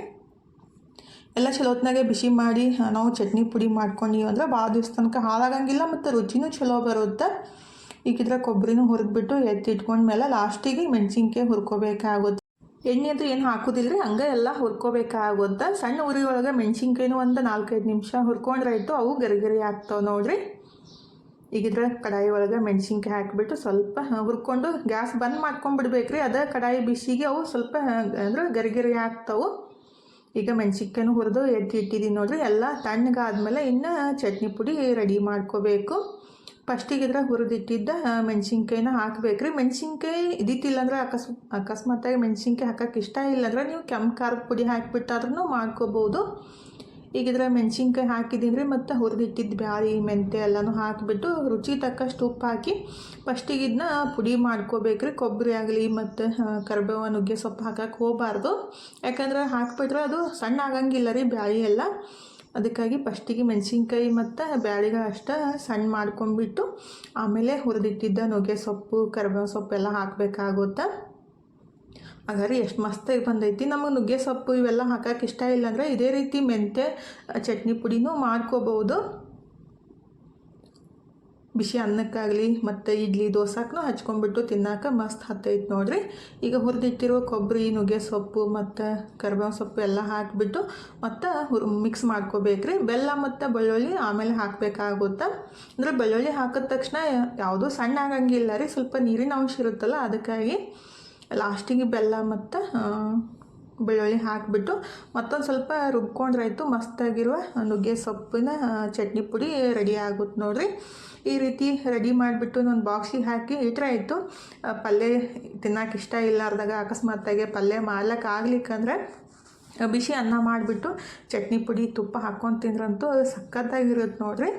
ಎಲ್ಲ ಚಲೋ ಹೊತ್ನಾಗೆ ಬಿಸಿ ಮಾಡಿ ನಾವು ಚಟ್ನಿ ಪುಡಿ ಮಾಡ್ಕೊಂಡಿವಿ ಅಂದ್ರೆ ಭಾಳ ದಿವ್ಸ ತನಕ ಹಾಳಾಗಂಗಿಲ್ಲ ಮತ್ತು ರುಚಿನೂ ಚಲೋ ಬರುತ್ತೆ. ಈಗಿದ್ರೆ ಕೊಬ್ಬರಿನೂ ಹುರಿದ್ಬಿಟ್ಟು ಎತ್ತಿ ಇಟ್ಕೊಂಡ್ಮೇಲೆ ಲಾಸ್ಟಿಗೆ ಮೆಣಸಿನ್ಕಾಯಿ ಹುರ್ಕೋಬೇಕಾಗುತ್ತೆ. ಎಣ್ಣೆ ಅಂದ್ರೆ ಏನು ಹಾಕೋದಿಲ್ಲರಿ ಹಂಗೆ ಎಲ್ಲ ಹುರ್ಕೋಬೇಕಾಗುತ್ತೆ. ಸಣ್ಣ ಉರಿ ಒಳಗೆ ಮೆಣಸಿನ್ಕಾಯಿನೂ ಒಂದು ನಾಲ್ಕೈದು ನಿಮಿಷ ಹುರ್ಕೊಂಡ್ರೆ ಆಯಿತು, ಅವು ಗರಿಗರಿ ಗರಿ ಆಗ್ತಾವೆ ನೋಡ್ರಿ. ಈಗಿದ್ರೆ ಕಡಾಯಿ ಒಳಗೆ ಮೆಣಸಿನ್ಕಾಯಿ ಹಾಕಿಬಿಟ್ಟು ಸ್ವಲ್ಪ ಹುರ್ಕೊಂಡು ಗ್ಯಾಸ್ ಬಂದ್ ಮಾಡ್ಕೊಂಡ್ಬಿಡ್ಬೇಕ್ರಿ ಅದೇ ಕಡಾಯಿ ಬಿಸಿಗೆ ಅವು ಸ್ವಲ್ಪ ಅಂದ್ರೆ ಗರಿ ಗರಿ ಆಗ್ತಾವೆ. ಈಗ ಮೆಣಸಿನ್ಕಾಯಿನೂ ಹುರಿದು ಎತ್ತಿ ಇಟ್ಟಿದ್ದೀನಿ ನೋಡ್ರಿ. ಎಲ್ಲ ತಣ್ಣಗಾದ್ಮೇಲೆ ಇನ್ನು ಚಟ್ನಿ ಪುಡಿ ರೆಡಿ ಮಾಡ್ಕೋಬೇಕು. ಫಸ್ಟಿಗೆ ಇದ್ರೆ ಹುರಿದಿಟ್ಟಿದ್ದ ಮೆಣಸಿನ್ಕಾಯಿನ ಹಾಕ್ಬೇಕ್ರಿ. ಮೆಣಸಿನ್ಕಾಯಿ ಇದಿತ್ತಿಲ್ಲ ಅಂದ್ರೆ ಅಕಸ್, ಅಕಸ್ಮಾತಾಗಿ ಮೆಣಸಿನ್ಕಾಯಿ ಹಾಕಕ್ಕೆ ಇಷ್ಟ ಇಲ್ಲ ಅಂದ್ರೆ ನೀವು ಕೆಂಪು ಖಾರದ ಪುಡಿ ಹಾಕಿಬಿಟ್ಟಾದ್ರೂ ಮಾಡ್ಕೋಬೋದು. ಈಗಿದ್ರೆ ಮೆಣಸಿನ್ಕಾಯಿ ಹಾಕಿದ್ದೀನಿ ರೀ ಮತ್ತು ಹುರಿದಿಟ್ಟಿದ್ದು ಬ್ಯಾಳಿ ಮೆಂತೆ ಎಲ್ಲನೂ ಹಾಕಿಬಿಟ್ಟು ರುಚಿ ತಕ್ಕಷ್ಟು ಉಪ್ಪು ಹಾಕಿ ಫಸ್ಟಿಗೆ ಇದನ್ನ ಪುಡಿ ಮಾಡ್ಕೋಬೇಕ್ರಿ. ಕೊಬ್ಬರಿ ಆಗಲಿ ಮತ್ತು ಕರಿಬೇವು ನುಗ್ಗೆ ಸೊಪ್ಪು ಹಾಕಕ್ಕೆ ಹೋಗಬಾರ್ದು. ಯಾಕಂದ್ರೆ ಹಾಕಿಬಿಟ್ರೆ ಅದು ಸಣ್ಣ ಆಗಂಗಿಲ್ಲ ರೀ ಬ್ಯಾಳಿ ಎಲ್ಲ. ಅದಕ್ಕಾಗಿ ಫಸ್ಟಿಗೆ ಮೆಣಸಿನ್ಕಾಯಿ ಮತ್ತು ಬ್ಯಾಳಿಗಳು ಅಷ್ಟೇ ಸಣ್ಣ ಮಾಡ್ಕೊಂಡ್ಬಿಟ್ಟು ಆಮೇಲೆ ಹುರಿದಿಟ್ಟಿದ್ದ ನುಗ್ಗೆ ಸೊಪ್ಪು ಕರಿಬೇವು ಸೊಪ್ಪು ಎಲ್ಲ ಹಾಕಬೇಕಾಗುತ್ತೆ. ಹಾಗಾದ್ರೆ ಎಷ್ಟು ಮಸ್ತಾಗಿ ಬಂದೈತಿ. ನಮಗೆ ನುಗ್ಗೆ ಸೊಪ್ಪು ಇವೆಲ್ಲ ಹಾಕಕ್ಕೆ ಇಷ್ಟ ಇಲ್ಲ ಅಂದರೆ ಇದೇ ರೀತಿ ಮೆಂತ್ಯ, ಚಟ್ನಿ ಪುಡಿನೂ ಮಾಡ್ಕೋಬೋದು. ಬಿಸಿ ಅನ್ನಕ್ಕಾಗಲಿ ಮತ್ತು ಇಡ್ಲಿ ದೋಸಾಕ್ನು ಹಚ್ಕೊಂಡ್ಬಿಟ್ಟು ತಿನ್ನಾಕ ಮಸ್ತ್ ಹತ್ತೈತೆ ನೋಡ್ರಿ. ಈಗ ಹುರಿದಿಟ್ಟಿರೋ ಕೊಬ್ಬರಿ ನುಗ್ಗೆ ಸೊಪ್ಪು ಮತ್ತು ಕರಿಬೇವು ಸೊಪ್ಪು ಎಲ್ಲ ಹಾಕಿಬಿಟ್ಟು ಮತ್ತು ಹುರ್ ಮಿಕ್ಸ್ ಮಾಡ್ಕೋಬೇಕ್ರಿ. ಬೆಲ್ಲ ಮತ್ತು ಬೆಳ್ಳುಳ್ಳಿ ಆಮೇಲೆ ಹಾಕಬೇಕಾಗುತ್ತೆ. ಅಂದರೆ ಬೆಳ್ಳುಳ್ಳಿ ಹಾಕಿದ ತಕ್ಷಣ ಯಾವುದೂ ಸಣ್ಣ ಆಗಂಗಿಲ್ಲ ರೀ. ಸ್ವಲ್ಪ ನೀರಿನ ಅಂಶ ಇರುತ್ತಲ್ಲ ಅದಕ್ಕಾಗಿ ಲಾಸ್ಟಿಗೆ ಬೆಲ್ಲ ಮತ್ತು ಬೆಳ್ಳುಳ್ಳಿ ಹಾಕಿಬಿಟ್ಟು ಮತ್ತೊಂದು ಸ್ವಲ್ಪ ರುಬ್ಕೊಂಡ್ರಾಯ್ತು ಮಸ್ತಾಗಿರುವ ನುಗ್ಗೆ ಸೊಪ್ಪಿನ ಚಟ್ನಿ ಪುಡಿ ರೆಡಿ ಆಗುತ್ತೆ ನೋಡ್ರಿ. ಈ ರೀತಿ ರೆಡಿ ಮಾಡಿಬಿಟ್ಟು ನಾನು ಬಾಕ್ಸಿಗೆ ಹಾಕಿ, ಈ ಆಯಿತು ಇತ್ತು. ಪಲ್ಯ ತಿನ್ನೋಕೆ ಇಷ್ಟ ಇಲ್ಲಾರ್ದಾಗ ಅಕಸ್ಮಾತಾಗೆ ಪಲ್ಯ ಮಾಡ್ಲಿಕ್ಕೆ ಆಗ್ಲಿಕ್ಕಂದ್ರೆ ಬಿಸಿ ಅನ್ನ ಮಾಡಿಬಿಟ್ಟು ಚಟ್ನಿ ಪುಡಿ ತುಪ್ಪ ಹಾಕ್ಕೊಂಡು ತಿಂದ್ರಂತೂ ಅದು ಸಖತ್ತಾಗಿರುತ್ತೆ ನೋಡ್ರಿ.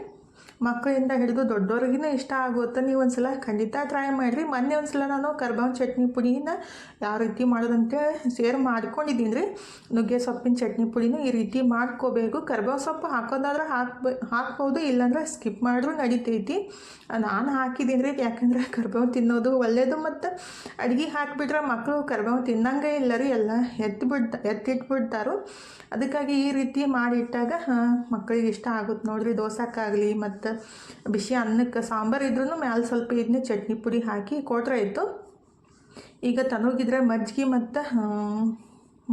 ಮಕ್ಕಳಿಂದ ಹಿಡಿದು ದೊಡ್ಡವ್ರಿಗೂ ಇಷ್ಟ ಆಗುತ್ತೆ ನೀವು ಒಂದ್ಸಲ ಖಂಡಿತ ಟ್ರೈ ಮಾಡಿರಿ. ಮೊನ್ನೆ ಒಂದ್ಸಲ ನಾನು ಕರ್ಬಾವ್ ಚಟ್ನಿ ಪುಡಿನ ಯಾವ ರೀತಿ ಮಾಡೋದಂತೇಳಿ ಸೇರ್ ಮಾಡ್ಕೊಂಡಿದ್ದೀನಿ ರೀ ನುಗ್ಗೆ ಸೊಪ್ಪಿನ ಚಟ್ನಿ ಪುಡಿನೂ ಈ ರೀತಿ ಮಾಡ್ಕೋಬೇಕು. ಕರ್ಬಾವ್ ಸೊಪ್ಪು ಹಾಕೋದಾದ್ರೆ ಹಾಕ್ಬೇ, ಹಾಕ್ಬೋದು, ಇಲ್ಲಾಂದ್ರೆ ಸ್ಕಿಪ್ ಮಾಡಿದ್ರೂ ನಡಿತೈತಿ. ನಾನು ಹಾಕಿದ್ದೀನಿ ರೀ ಯಾಕಂದ್ರೆ ಕರ್ಬಾವ್ ತಿನ್ನೋದು ಒಳ್ಳೆಯದು ಮತ್ತು ಅಡುಗೆ ಹಾಕಿಬಿಟ್ರೆ ಮಕ್ಕಳು ಕರ್ಬಾವ್ ತಿನ್ನಂಗೆ ಇಲ್ಲ ರೀ. ಎಲ್ಲ ಎತ್ತು ಬಿಡ್ತಾ ಎತ್ತಿಟ್ಬಿಡ್ತಾರೋ. ಅದಕ್ಕಾಗಿ ಈ ರೀತಿ ಮಾಡಿಟ್ಟಾಗ ಮಕ್ಕಳಿಗೆ ಇಷ್ಟ ಆಗುತ್ತೆ ನೋಡಿರಿ. ದೋಸಕ್ಕಾಗಲಿ ಮತ್ತು ಬಿಸಿ ಅನ್ನಕ್ಕೆ ಸಾಂಬಾರು ಇದ್ರೂ ಮ್ಯಾಲೆ ಸ್ವಲ್ಪ ಇದನ್ನ ಚಟ್ನಿ ಪುಡಿ ಹಾಕಿ ಕೊಟ್ರೆ ಆಯಿತು. ಈಗ ತನಗಿದ್ರೆ ಮಜ್ಜಿಗೆ ಮತ್ತು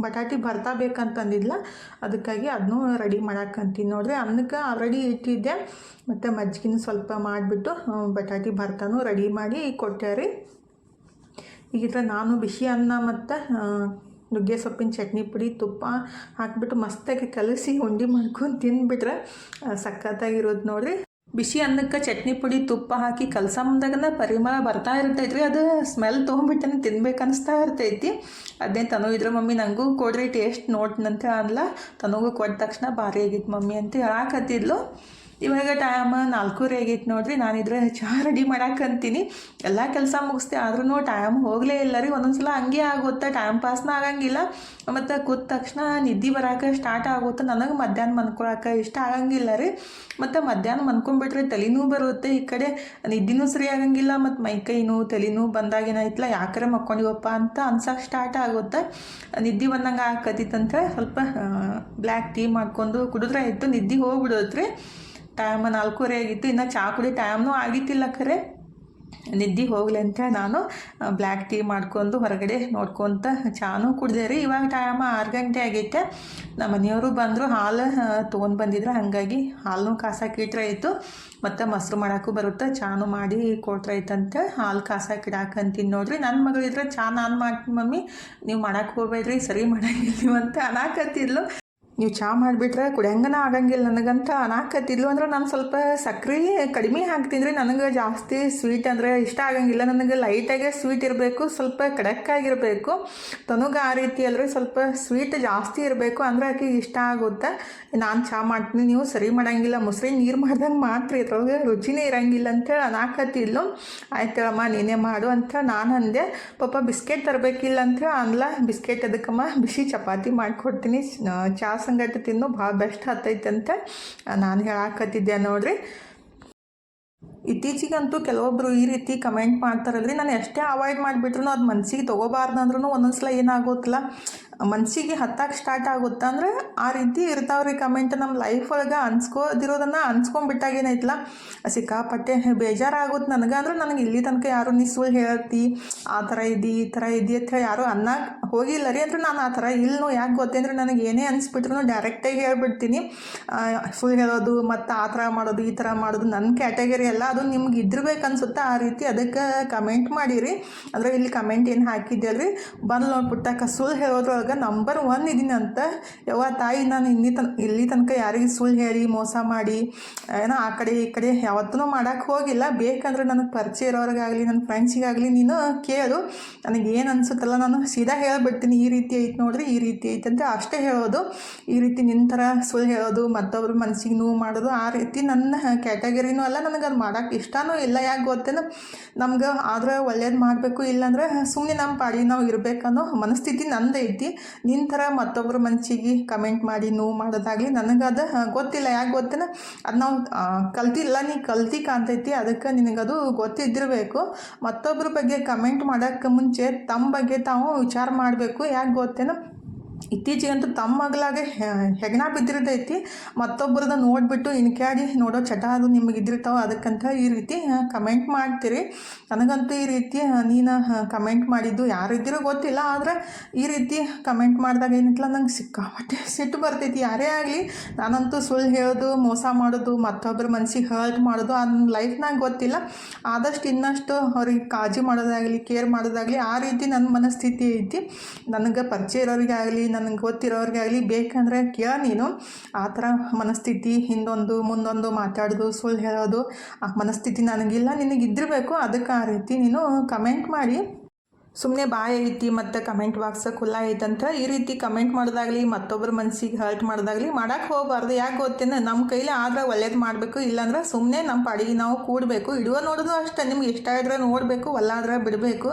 ಬಟಾಟಿ ಬರ್ತಾ ಬೇಕಂತಂದಿದ್ಲ ಅದಕ್ಕಾಗಿ ಅದನ್ನೂ ರೆಡಿ ಮಾಡಕ್ಕಂತೀನಿ ನೋಡ್ರಿ, ಅನ್ನಕ್ಕೆ ಆಲ್ರೆಡಿ ಇಟ್ಟಿದ್ದೆ. ಮತ್ತು ಮಜ್ಜಿಗೆನೂ ಸ್ವಲ್ಪ ಮಾಡಿಬಿಟ್ಟು ಬಟಾಟಿ ಭರ್ತಾನು ರೆಡಿ ಮಾಡಿ ಕೊಟ್ಟೆ ರೀ ಈಗಿದ್ರೆ ನಾನು ಬಿಸಿ ಅನ್ನ ಮತ್ತು ನುಗ್ಗೆ ಸೊಪ್ಪಿನ ಚಟ್ನಿ ಪುಡಿ, ತುಪ್ಪ ಹಾಕಿಬಿಟ್ಟು ಮಸ್ತಾಗಿ ಕಲಸಿ ಉಂಡೆ ಮಾಡ್ಕೊಂಡು ತಿಂದ್ಬಿಟ್ರೆ ಸಖತ್ತಾಗಿರೋದು ನೋಡಿರಿ. ಬಿಸಿ ಅನ್ನಕ್ಕೆ ಚಟ್ನಿ ಪುಡಿ, ತುಪ್ಪ ಹಾಕಿ ಕಲಸ ಮುಂದಾಗನ ಪರಿಮಳ ಬರ್ತಾ ಇರ್ತೈತ್ರಿ. ಅದು ಸ್ಮೆಲ್ ತೊಗೊಂಬಿಟ್ಟನೆ ತಿನ್ಬೇಕು ಅನಿಸ್ತಾ ಇರ್ತೈತಿ. ಅದೇ ತನೋ ಇದ್ರ ಮಮ್ಮಿ ನನಗೂ ಕೊಡ್ರಿ ಟೇಸ್ಟ್ ನೋಡ್ನಂತ ಅನ್ಲ. ತನಗೂ ಕೊಟ್ಟ ತಕ್ಷಣ ಭಾರಿ ಆಗಿತ್ತು ಮಮ್ಮಿ ಅಂತ ಹೇಳಾಕತ್ತಿದ್ಲು. ಇವಾಗ ಟೈಮ್ ನಾಲ್ಕೂವರೆ ಆಗೈತೆ ನೋಡ್ರಿ ನಾನಿದ್ರೆ ಚಹಾ ರೆಡಿ ಮಾಡಾಕಂತೀನಿ ಎಲ್ಲ ಕೆಲಸ ಮುಗಿಸ್ತೆ ಆದ್ರೂ ಟೈಮ್ ಹೋಗಲೇ ಇಲ್ಲ ರೀ. ಒಂದೊಂದು ಸಲ ಹಂಗೆ ಆಗುತ್ತೆ ಟೈಮ್ ಪಾಸ್ನ ಆಗಂಗಿಲ್ಲ. ಮತ್ತು ಕೂತ ತಕ್ಷಣ ನಿದ್ದೆ ಬರೋಕೆ ಸ್ಟಾರ್ಟ್ ಆಗುತ್ತೆ, ನನಗೆ ಮಧ್ಯಾಹ್ನ ಮನ್ಕೊಳಕ್ಕೆ ಇಷ್ಟ ಆಗಂಗಿಲ್ಲ ರೀ. ಮತ್ತು ಮಧ್ಯಾಹ್ನ ಮನ್ಕೊಂಡ್ಬಿಟ್ರೆ ತಲೆನೂ ಬರುತ್ತೆ, ಈ ಕಡೆ ನಿದ್ದಿನೂ ಸರಿ ಆಗಂಗಿಲ್ಲ, ಮತ್ತು ಮೈಕೈನೂ ತಲೆನೂ ಬಂದಾಗ ಏನಾಯ್ತಲ್ಲ ಯಾಕರೆ ಮಕ್ಕೊಂಡಿವಪ್ಪ ಅಂತ ಅನ್ಸಕ್ಕೆ ಸ್ಟಾರ್ಟ್ ಆಗುತ್ತೆ. ನಿದ್ದೆ ಬಂದಂಗೆ ಆಕತಿತ್ತಂತ ಸ್ವಲ್ಪ ಬ್ಲ್ಯಾಕ್ ಟೀ ಮಾಡ್ಕೊಂಡು ಕುಡಿದ್ರೆ ಆಯಿತು, ನಿದ್ದೆ ಹೋಗ್ಬಿಡೋದ್ರಿ ಟೈಮ್ ನಾಲ್ಕೂವರೆ ಆಗಿತ್ತು, ಇನ್ನು ಚಹಾ ಕುಡಿ ಟೈಮ್ನೂ ಆಗಿತ್ತಿಲ್ಲ ಖರೆ ನಿದ್ದೆ ಹೋಗ್ಲಿ ಅಂತ ನಾನು ಬ್ಲ್ಯಾಕ್ ಟೀ ಮಾಡ್ಕೊಂಡು ಹೊರಗಡೆ ನೋಡ್ಕೊತ ಚಾನೂ ಕುಡ್ದೆ ರೀ. ಇವಾಗ ಟೈಮ್ ಆರು ಗಂಟೆ ಆಗೈತೆ. ನಮ್ಮ ಮನೆಯವರು ಬಂದರು, ಹಾಲು ತೊಗೊಂಡು ಬಂದಿದ್ರು. ಹಾಗಾಗಿ ಹಾಲನ್ನು ಕಾಸಾಕಿಟ್ರಾಯಿತು ಮತ್ತು ಮೊಸರು ಮಾಡೋಕ್ಕೂ ಬರುತ್ತೆ. ಚಾನು ಮಾಡಿ ಕೊಟ್ರಾಯ್ತಂತೆ. ಹಾಲು ಕಾಸಕ್ಕೆ ಇಡಾಕಂತೀನಿ ನೋಡ್ರಿ. ನನ್ನ ಮಗಳಿದ್ರೆ ಚಾ ನಾನು ಮಾಡ್ತೀನಿ ಮಮ್ಮಿ. ನೀವು ಮಾಡೋಕ್ಕೆ ಹೋಗ್ಬೇಡ್ರಿ, ಸರಿ ಮಾಡಂಗಿಲ್ಲ ಅಂತ ಅನಾಕತ್ತಿದ್ಲು. ನೀವು ಚಹಾ ಮಾಡಿಬಿಟ್ರೆ ಕುಡಿಯಂಗನ ಆಗಂಗಿಲ್ಲ ನನಗಂತ ಅನಾಕತ್ತಿದ್ಲು ಅಂದ್ರೆ ನಾನು ಸ್ವಲ್ಪ ಸಕ್ಕರೆ ಕಡಿಮೆ ಹಾಕ್ತೀನಿ ರೀ ನನಗೆ ಜಾಸ್ತಿ ಸ್ವೀಟ್ ಅಂದರೆ ಇಷ್ಟ ಆಗಂಗಿಲ್ಲ. ನನಗೆ ಲೈಟಾಗೆ ಸ್ವೀಟ್ ಇರಬೇಕು, ಸ್ವಲ್ಪ ಕಡಕ್ಕಾಗಿರಬೇಕು ತನಗೆ ಆ ರೀತಿ ಅಲ್ಲರಿ ಸ್ವಲ್ಪ ಸ್ವೀಟ್ ಜಾಸ್ತಿ ಇರಬೇಕು ಅಂದರೆ ಆಕೆ ಇಷ್ಟ ಆಗುತ್ತೆ. ನಾನು ಚಹಾ ಮಾಡ್ತೀನಿ, ನೀವು ಸರಿ ಮಾಡಂಗಿಲ್ಲ. ಮೊಸರಿ ನೀರು ಮಾಡ್ದಂಗೆ ಮಾತ್ರ, ಇದ್ರೊಳಗೆ ರುಚಿನೇ ಇರಂಗಿಲ್ಲ ಅಂತೇಳಿ ಅನಾಕತ್ತಿದ್ಲು. ಆಯ್ತಳಮ್ಮ ನೀನೇ ಮಾಡು ಅಂತ ನಾನು ಅಂದೆ. ಪಾಪ ಬಿಸ್ಕೆಟ್ ತರಬೇಕಿಲ್ಲ ಅಂತ ಅನ್ಲ ಬಿಸ್ಕೆಟ್ ಅದಕ್ಕಮ್ಮ, ಬಿಸಿ ಚಪಾತಿ ಮಾಡಿಕೊಡ್ತೀನಿ. ಚಹಾ ಸಂಗಟ ತಿನ್ನು, ಭಾಳ ಬೆಸ್ಟ್ ಹತ್ತೈತೆ ಅಂತ ನಾನು ಹೇಳಾಕತ್ತಿದ್ದೆ ನೋಡ್ರಿ. ಇತ್ತೀಚಿಗಂತೂ ಕೆಲವೊಬ್ಬರು ಈ ರೀತಿ ಕಮೆಂಟ್ ಮಾಡ್ತಾರಲ್ರಿ. ನಾನು ಎಷ್ಟೇ ಅವಾಯ್ಡ್ ಮಾಡಿಬಿಟ್ರು ಅದು ಮನಸ್ಸಿಗೆ ತೊಗೋಬಾರ್ದು ಅಂದ್ರೂ ಒಂದೊಂದ್ಸಲ ಏನಾಗುತ್ತಲ್ಲ. ಮನಸ್ಸಿಗೆ ಹತ್ತಕ್ಕೆ ಸ್ಟಾರ್ಟ್ ಆಗುತ್ತೆ ಅಂದ್ರೆ ಆ ರೀತಿ ಇರ್ತಾವ್ರಿ ಕಮೆಂಟ್ ನಮ್ಮ ಲೈಫ್ ಒಳಗೆ ಅನ್ಸ್ಕೋದಿರೋದನ್ನು ಅನ್ಸ್ಕೊಂಡ್ಬಿಟ್ಟಾಗ ಏನೈತಲ್ಲ ಸಿಕ್ಕಾಪಟ್ಟೆ ಬೇಜಾರಾಗುತ್ತೆ ನನಗೆ ಅಂದ್ರೆ ನನಗೆ ಇಲ್ಲಿ ತನಕ ಯಾರು ನೀ ಸುಳ್ಳು ಹೇಳ್ತಿ ಆ ಥರ ಇದ್ದಿ, ಈ ಥರ ಇದ್ದಿ ಅಂತ ಹೇಳಿ ಯಾರು ಅನ್ನಕ್ಕೆ ಹೋಗಿಲ್ಲ ರೀ. ಅಂದ್ರೆ ನಾನು ಆ ಥರ ಇಲ್ಲನೋ ಯಾಕೆ ಗೊತ್ತೇ ಅಂದ್ರೆ ನನಗೆ ಏನೇ ಅನಿಸ್ಬಿಟ್ರು ಡೈರೆಕ್ಟಾಗಿ ಹೇಳ್ಬಿಡ್ತೀನಿ. ಸುಳ್ಳು ಹೇಳೋದು ಮತ್ತು ಆ ಥರ ಮಾಡೋದು, ಈ ಥರ ಮಾಡೋದು ನನ್ನ ಕ್ಯಾಟಗರಿ ಎಲ್ಲ ಅದು ನಿಮ್ಗೆ ಇದ್ರಬೇಕು ಅನ್ಸುತ್ತೆ ಆ ರೀತಿ ಅದಕ್ಕೆ ಕಮೆಂಟ್ ಮಾಡಿರಿ. ಅಂದರೆ ಇಲ್ಲಿ ಕಮೆಂಟ್ ಏನು ಹಾಕಿದ್ದೆ ಬಂದು ನೋಡ್ಬಿಟ್ಟಾಕ ಸುಳ್ಳು ನಂಬರ್ ಒನ್ ಇದ್ದೀನಿ ಅಂತ. ಯಾವ ತಾಯಿ, ನಾನು ಇಲ್ಲಿ ತನ, ಇಲ್ಲಿ ತನಕ ಯಾರಿಗೆ ಸುಳ್ಳು ಹೇಳಿ, ಮೋಸ ಮಾಡಿ, ಏನೋ ಆ ಕಡೆ ಈ ಕಡೆ ಯಾವತ್ತೂ ಮಾಡೋಕ್ಕೆ ಹೋಗಿಲ್ಲ. ಬೇಕಂದ್ರೆ ನನಗೆ ಪರಿಚಯ ಇರೋರಿಗಾಗಲಿ ನನ್ನ ಫ್ರೆಂಡ್ಸಿಗಾಗಲಿ ನೀನು ಕೇಳು. ನನಗೆ ಏನು ಅನ್ಸುತ್ತಲ್ಲ ನಾನು ಸೀದಾ ಹೇಳ್ಬಿಡ್ತೀನಿ. ಈ ರೀತಿ ಐತೆ ನೋಡ್ರಿ, ಈ ರೀತಿ ಐತೆ ಅಂತ ಅಷ್ಟೇ ಹೇಳೋದು. ಈ ರೀತಿ ನಿನ್ನ ಥರ ಸುಳ್ಳು ಹೇಳೋದು ಮತ್ತೊಬ್ಬರ ಮನ್ಸಿಗೆ ನೋವು ಮಾಡೋದು, ಆ ರೀತಿ ನನ್ನ ಕ್ಯಾಟಗರಿನೂ ಅಲ್ಲ. ನನಗೆ ಅದು ಮಾಡೋಕ್ಕೆ ಇಷ್ಟನೂ ಇಲ್ಲ. ಯಾಕೆ ಗೊತ್ತೇನು? ನಮ್ಗೆ ಆದ್ರೆ ಒಳ್ಳೇದು ಮಾಡಬೇಕು, ಇಲ್ಲಾಂದ್ರೆ ಸುಮ್ಮನೆ ನಮ್ಮ ಪಾಡಿ ನಾವು ಇರಬೇಕನ್ನೋ ಮನಸ್ಥಿತಿ ನಂದೈತಿ ನಿನ್ನ ಥರ ಮತ್ತೊಬ್ಬರ ಮನಸ್ಸಿಗೆ ಕಮೆಂಟ್ ಮಾಡಿ ನೋವು ಮಾಡೋದಾಗಲಿ ನನಗದು ಗೊತ್ತಿಲ್ಲ, ಯಾಕೆ ಗೊತ್ತೇನ? ಅದು ನಾವು ಕಲ್ತಿಲ್ಲ ನೀ, ಕಲ್ತಿ ಕಾಣ್ತೈತಿ, ಅದಕ್ಕೆ ನಿನಗದು ಗೊತ್ತಿದ್ದಿರಬೇಕು. ಮತ್ತೊಬ್ಬರ ಬಗ್ಗೆ ಕಮೆಂಟ್ ಮಾಡೋಕ್ಕೆ ಮುಂಚೆ ತಮ್ಮ ಬಗ್ಗೆ ತಾವು ವಿಚಾರ ಮಾಡಬೇಕು, ಯಾಕೆ ಗೊತ್ತೇನೋ? ಇತ್ತೀಚೆಗಂತೂ ತಮ್ಮ ಮಗಳಾಗೆ ಹೆಗ್ನ ಬಿದ್ದಿರ್ತೈತಿ. ಮತ್ತೊಬ್ಬರದ ನೋಡಿಬಿಟ್ಟು ಇನ್ಕ್ಯಾಡಿ ನೋಡೋ ಚಟ ಅದು ನಿಮಗೆ ಇದ್ದಿರ್ತಾವೆ ಅದಕ್ಕಂತ ಈ ರೀತಿ ಕಮೆಂಟ್ ಮಾಡ್ತೀರಿ. ನನಗಂತೂ ಈ ರೀತಿ ನೀನು ಕಮೆಂಟ್ ಮಾಡಿದ್ದು ಯಾರಿದ್ದಿರೋ ಗೊತ್ತಿಲ್ಲ. ಆದರೆ ಈ ರೀತಿ ಕಮೆಂಟ್ ಮಾಡಿದಾಗ ಏನಿಲ್ಲ ನಂಗೆ ಸಿಕ್ಕಾಪಟ್ಟೆ ಸಿಟ್ಟು ಬರ್ತೈತಿ. ಯಾರೇ ಆಗಲಿ, ನಾನಂತೂ ಸುಳ್ಳು ಹೇಳೋದು, ಮೋಸ ಮಾಡೋದು ಮತ್ತೊಬ್ಬರ ಮನಸ್ಸಿಗೆ ಹರ್ಟ್ ಮಾಡೋದು ಆ ಲೈಫ್ನಾಗ ಗೊತ್ತಿಲ್ಲ. ಆದಷ್ಟು ಇನ್ನಷ್ಟು ಅವ್ರಿಗೆ ಕಾಳಜಿ ಮಾಡೋದಾಗಲಿ ಕೇರ್ ಮಾಡೋದಾಗಲಿ ಆ ರೀತಿ ನನ್ನ ಮನಸ್ಥಿತಿ ಐತಿ. ನನಗೆ ಪರಿಚಯ ಇರೋರಿಗಾಗಲಿ ನನಗೆ ಗೊತ್ತಿರೋರಿಗೆ ಆಗಲಿ, ಬೇಕಂದರೆ ಕೇಳ ನೀನು. ಆ ಥರ ಮನಸ್ಥಿತಿ, ಹಿಂದೊಂದು, ಮುಂದೊಂದು ಮಾತಾಡೋದು, ಸುಳ್ಳು ಹೇಳೋದು, ಆ ಮನಸ್ಥಿತಿ ನನಗಿಲ್ಲ ನಿನಗೆ ಇದ್ದಿರಬೇಕು ಅದಕ್ಕೆ ಆ ರೀತಿ ನೀನು ಕಮೆಂಟ್ ಮಾಡಿ. ಸುಮ್ಮನೆ ಬಾಯ್ ಐತಿ ಮತ್ತು ಕಮೆಂಟ್ ಬಾಕ್ಸ್ ಖುಲ್ಲ ಐತಂತ ಈ ರೀತಿ ಕಮೆಂಟ್ ಮಾಡೋದಾಗಲಿ ಮತ್ತೊಬ್ಬರ ಮನಸ್ಸಿಗೆ ಹರ್ಟ್ ಮಾಡೋದಾಗಲಿ ಮಾಡೋಕ್ಕೆ ಹೋಗಬಾರ್ದು. ಯಾಕೆ ಗೊತ್ತೇನು? ನಮ್ಮ ಕೈಲಿ ಆದ್ರೆ ಒಳ್ಳೇದು ಮಾಡಬೇಕು, ಇಲ್ಲಾಂದ್ರೆ ಸುಮ್ಮನೆ ನಮ್ಮ ಪಾಡಿಗೆ ನಾವು ಕೂಡಬೇಕು. ಇಡುವ ನೋಡೋದು ಅಷ್ಟೇ. ನಿಮ್ಗೆ ಇಷ್ಟ ಇದ್ರೆ ನೋಡಬೇಕು, ಒಲ್ಲಾದ್ರೆ ಬಿಡಬೇಕು.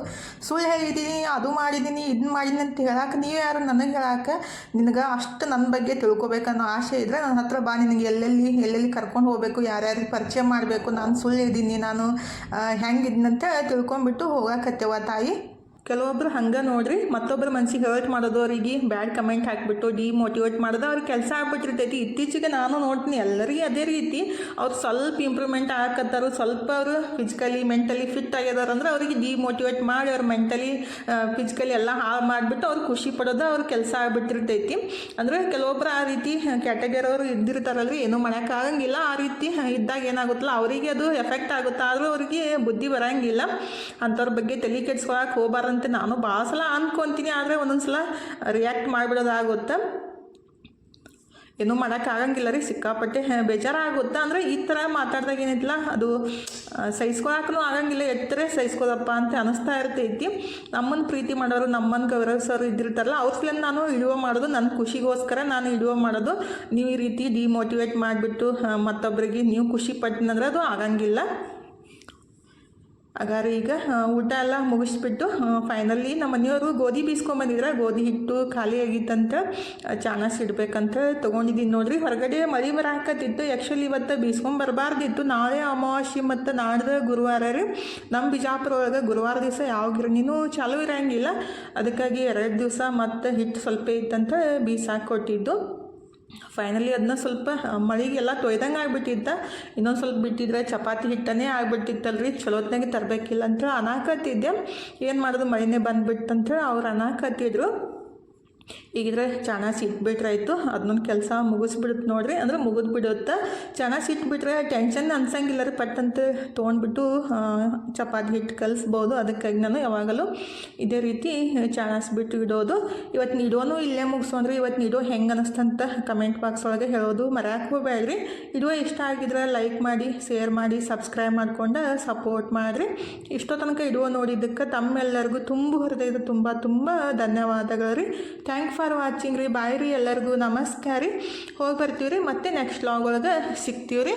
ಸುಳ್ಳು ಹೇಳಿದ್ದೀನಿ ಅದು ಮಾಡಿದ್ದೀನಿ ಇದನ್ನ ಮಾಡಿದ್ದೀನಿ ಅಂತ ಹೇಳಕ್ಕೆ ನೀವು ಯಾರು ನನಗೆ ಹೇಳಕ್ಕೆ ನಿನಗೆ ಅಷ್ಟು ನನ್ನ ಬಗ್ಗೆ ತಿಳ್ಕೊಬೇಕನ್ನೋ ಆಸೆ ಇದ್ದರೆ ನನ್ನ ಹತ್ರ ಬಾ, ನಿನಗೆ ಎಲ್ಲೆಲ್ಲಿ ಎಲ್ಲೆಲ್ಲಿ ಕರ್ಕೊಂಡು ಹೋಗಬೇಕು, ಯಾರ್ಯಾರಿಗೆ ಪರಿಚಯ ಮಾಡಬೇಕು, ನಾನು ಸುಳ್ಳು ಇದ್ದೀನಿ ನಾನು ಹೆಂಗಿದ್ದೀನಂತ ತಿಳ್ಕೊಂಬಿಟ್ಟು ಹೋಗಕತ್ತೇವ ತಾಯಿ. ಕೆಲವೊಬ್ರು ಹಂಗೆ ನೋಡ್ರಿ ಮತ್ತೊಬ್ಬರ ಮನ್ಸಿಗೆ ಹರ್ಟ್ ಮಾಡೋದು ಅವರಿಗೆ ಬ್ಯಾಡ್ ಕಮೆಂಟ್ ಹಾಕಿಬಿಟ್ಟು ಡಿಮೋಟಿವೇಟ್ ಮಾಡೋದು ಅವ್ರಿಗೆ ಕೆಲಸ ಆಗ್ಬಿಟ್ಟಿರ್ತೈತಿ. ಇತ್ತೀಚೆಗೆ ನಾನು ನೋಡ್ತೀನಿ, ಎಲ್ಲರಿಗೂ ಅದೇ ರೀತಿ ಅವ್ರು ಸ್ವಲ್ಪ ಇಂಪ್ರೂವ್ಮೆಂಟ್ ಆಗಕತ್ತಾರು, ಸ್ವಲ್ಪ ಅವರು ಫಿಸಿಕಲಿ ಮೆಂಟಲಿ ಫಿಟ್ ಅಂದ್ರೆ ಅವರಿಗೆ ಡಿಮೋಟಿವೇಟ್ ಮಾಡಿ ಅವ್ರು ಮೆಂಟಲಿ ಫಿಸಿಕಲಿ ಎಲ್ಲ ಹಾಳು ಮಾಡಿಬಿಟ್ಟು ಅವ್ರು ಖುಷಿ ಪಡೋದು ಅವ್ರ ಕೆಲಸ ಆಗ್ಬಿಟ್ಟಿರ್ತೈತಿ. ಅಂದರೆ ಕೆಲವೊಬ್ರು ಆ ರೀತಿ ಕ್ಯಾಟಗರಿ ಅವರು ಇದ್ದಿರ್ತಾರಲ್ರಿ, ಏನೂ ಮಾಡೋಕ್ಕಾಗಂಗಿಲ್ಲ ಆ ರೀತಿ ಇದ್ದಾಗ ಏನಾಗುತ್ತಲ್ಲ, ಅವರಿಗೆ ಅದು ಎಫೆಕ್ಟ್ ಆಗುತ್ತೆ ಆದರೂ ಅವರಿಗೆ ಬುದ್ಧಿ ಬರೋಂಗಿಲ್ಲ. ಅಂಥವ್ರ ಬಗ್ಗೆ ತಲೆ ಕೆಡ್ಸ್ಕೊಳಕ್ಕೆ ಹೋಗ್ಬಾರಂತ ನಾನು ಭಾಳ ಸಲ ಅಂದ್ಕೊತೀನಿ ಆದರೆ ಒಂದೊಂದು ಸಲ ರಿಯಾಕ್ಟ್ ಮಾಡಿಬಿಡೋದಾಗುತ್ತೆ. ಏನೂ ಮಾಡೋಕ್ಕಾಗಂಗಿಲ್ಲ ರೀ, ಸಿಕ್ಕಾಪಟ್ಟೆ ಬೇಜಾರಾಗುತ್ತೆ. ಅಂದರೆ ಈ ಥರ ಮಾತಾಡ್ದಾಗ ಏನಿತ್ತಲ್ಲ, ಅದು ಸಹಿಸ್ಕೊಳಕ್ಕೂ ಆಗಂಗಿಲ್ಲ, ಎತ್ತರೆ ಸಹಿಸ್ಕೋದಪ್ಪ ಅಂತ ಅನಿಸ್ತಾ ಇರ್ತೈತಿ ನಮ್ಮನ್ನು ಪ್ರೀತಿ ಮಾಡೋರು ನಮ್ಮನ್ನು ಸರ್ ಇದ್ದಿರ್ತಾರಲ್ಲ, ಅವ್ರ ನಾನು ಇಳುವ ಮಾಡೋದು ನನ್ನ ಖುಷಿಗೋಸ್ಕರ ನಾನು ಇಳುವ ಮಾಡೋದು. ನೀವು ಈ ರೀತಿ ಡಿಮೋಟಿವೇಟ್ ಮಾಡಿಬಿಟ್ಟು ಮತ್ತೊಬ್ಬರಿಗೆ ನೀವು ಖುಷಿ ಪಟ್ಟಿನಂದ್ರೆ ಅದು ಆಗಂಗಿಲ್ಲ. ಹಾಗಾದ್ರೆ ಈಗ ಊಟ ಎಲ್ಲ ಮುಗಿಸ್ಬಿಟ್ಟು ಫೈನಲಿ ನಮ್ಮ ಮನೆಯವರು ಗೋಧಿ ಬೀಸ್ಕೊಂಬಂದಿದ್ರೆ. ಗೋಧಿ ಹಿಟ್ಟು ಖಾಲಿ ಆಗಿತ್ತಂತ ಚಾನಸ್ ಇಡ್ಬೇಕಂತ ತೊಗೊಂಡಿದ್ದೀನಿ ನೋಡ್ರಿ. ಹೊರಗಡೆ ಮಳಿ ಬರಾಕತ್ತಿತ್ತು ಆ್ಯಕ್ಚುಲಿ ಇವತ್ತು ಬೀಸ್ಕೊಂಬರ್ಬಾರ್ದಿತ್ತು. ನಾಳೆ ಅಮಾವಾಸ್ಯೆ ಮತ್ತು ನಾಡ್ದು ಗುರುವಾರ ರೀ. ನಮ್ಮ ಬಿಜಾಪುರ ಒಳಗೆ ಗುರುವಾರ ದಿವಸ ಯಾವ ಗಿರಣಿನೂ ಚಾಲೂ ಇರೋಂಗಿಲ್ಲ. ಅದಕ್ಕಾಗಿ ಎರಡು ದಿವಸ ಮತ್ತು ಹಿಟ್ಟು ಸ್ವಲ್ಪ ಇತ್ತಂತ ಬೀಸಾಕಿ ಕೊಟ್ಟಿದ್ದು ಫೈನಲಿ ಅದನ್ನ ಸ್ವಲ್ಪ ಮಳಿಗೆಲ್ಲ ತೊಯ್ದಂಗೆ ಆಗ್ಬಿಟ್ಟಿತ್ತ. ಇನ್ನೊಂದು ಸ್ವಲ್ಪ ಬಿಟ್ಟಿದ್ರೆ ಚಪಾತಿ ಹಿಟ್ಟನೇ ಆಗ್ಬಿಟ್ಟಿತ್ತಲ್ರಿ. ಚಲೋತ್ನಾಗೆ ತರಬೇಕಿಲ್ಲ ಅಂತ ಅನಾಕತ್ತಿದ್ದೆ ಏನು ಮಾಡೋದು, ಮಳೆನೇ ಬಂದ್ಬಿಟ್ಟಂತ ಅವ್ರು ಅನಾಕತ್ತಿದ್ರು ಈಗಿದ್ರೆ ಚೆನ್ನಾಗಿ ಸಿಟ್ಬಿಟ್ರಾಯ್ತು ಅದನ್ನೊಂದು ಕೆಲಸ ಮುಗಿಸ್ಬಿಡುತ್ತೆ ನೋಡ್ರಿ. ಅಂದ್ರೆ ಮುಗಿದು ಬಿಡುತ್ತೆ ಚೆನ್ನಾಗಿ ಸಿಟ್ಬಿಟ್ರೆ ಟೆನ್ಷನ್ ಅನ್ಸಂಗಿಲ್ಲ ರೀ ಪಟ್ಟಂತ ತೊಗೊಂಡ್ಬಿಟ್ಟು ಚಪಾತಿ ಹಿಟ್ಟು ಕಲಿಸ್ಬೋದು. ಅದಕ್ಕಾಗಿ ನಾನು ಯಾವಾಗಲೂ ಇದೇ ರೀತಿ ಚಾಣಸ್ಬಿಟ್ಟು ಇಡೋದು. ಇವತ್ತು ನೀಡೋನು ಇಲ್ಲೇ ಮುಗಿಸೋಂದ್ರೆ ಇವತ್ತು ನೀಡೋ ಹೆಂಗೆ ಅನ್ನಿಸ್ತಂತ ಕಮೆಂಟ್ ಬಾಕ್ಸ್ ಒಳಗೆ ಹೇಳೋದು ಮರ್ಯಾಕೆ ಬೇಡ್ರಿ ಇಡುವ ಇಷ್ಟ ಆಗಿದ್ರೆ ಲೈಕ್ ಮಾಡಿ ಶೇರ್ ಮಾಡಿ ಸಬ್ಸ್ಕ್ರೈಬ್ ಮಾಡ್ಕೊಂಡು ಸಪೋರ್ಟ್ ಮಾಡಿರಿ. ಇಷ್ಟೋ ತನಕ ಇಡುವ ನೋಡಿದ್ದಕ್ಕೆ ತಮ್ಮೆಲ್ಲರಿಗೂ ತುಂಬ ಹೃದಯದ ತುಂಬ ತುಂಬ ಧನ್ಯವಾದಗಳು ರೀ. ಥ್ಯಾಂಕ್ ಫಾರ್ ವಾಚಿಂಗ್ ರೀ. ಬಾಯ್ ರೀ ಎಲ್ಲರಿಗೂ. ನಮಸ್ಕಾರ ರೀ. ಹೋಗಿ ಬರ್ತೀವಿ ರೀ. ಮತ್ತೆ ನೆಕ್ಸ್ಟ್ ಲಾಗ್ ಒಳಗೆ ಸಿಗ್ತೀವಿ ರೀ.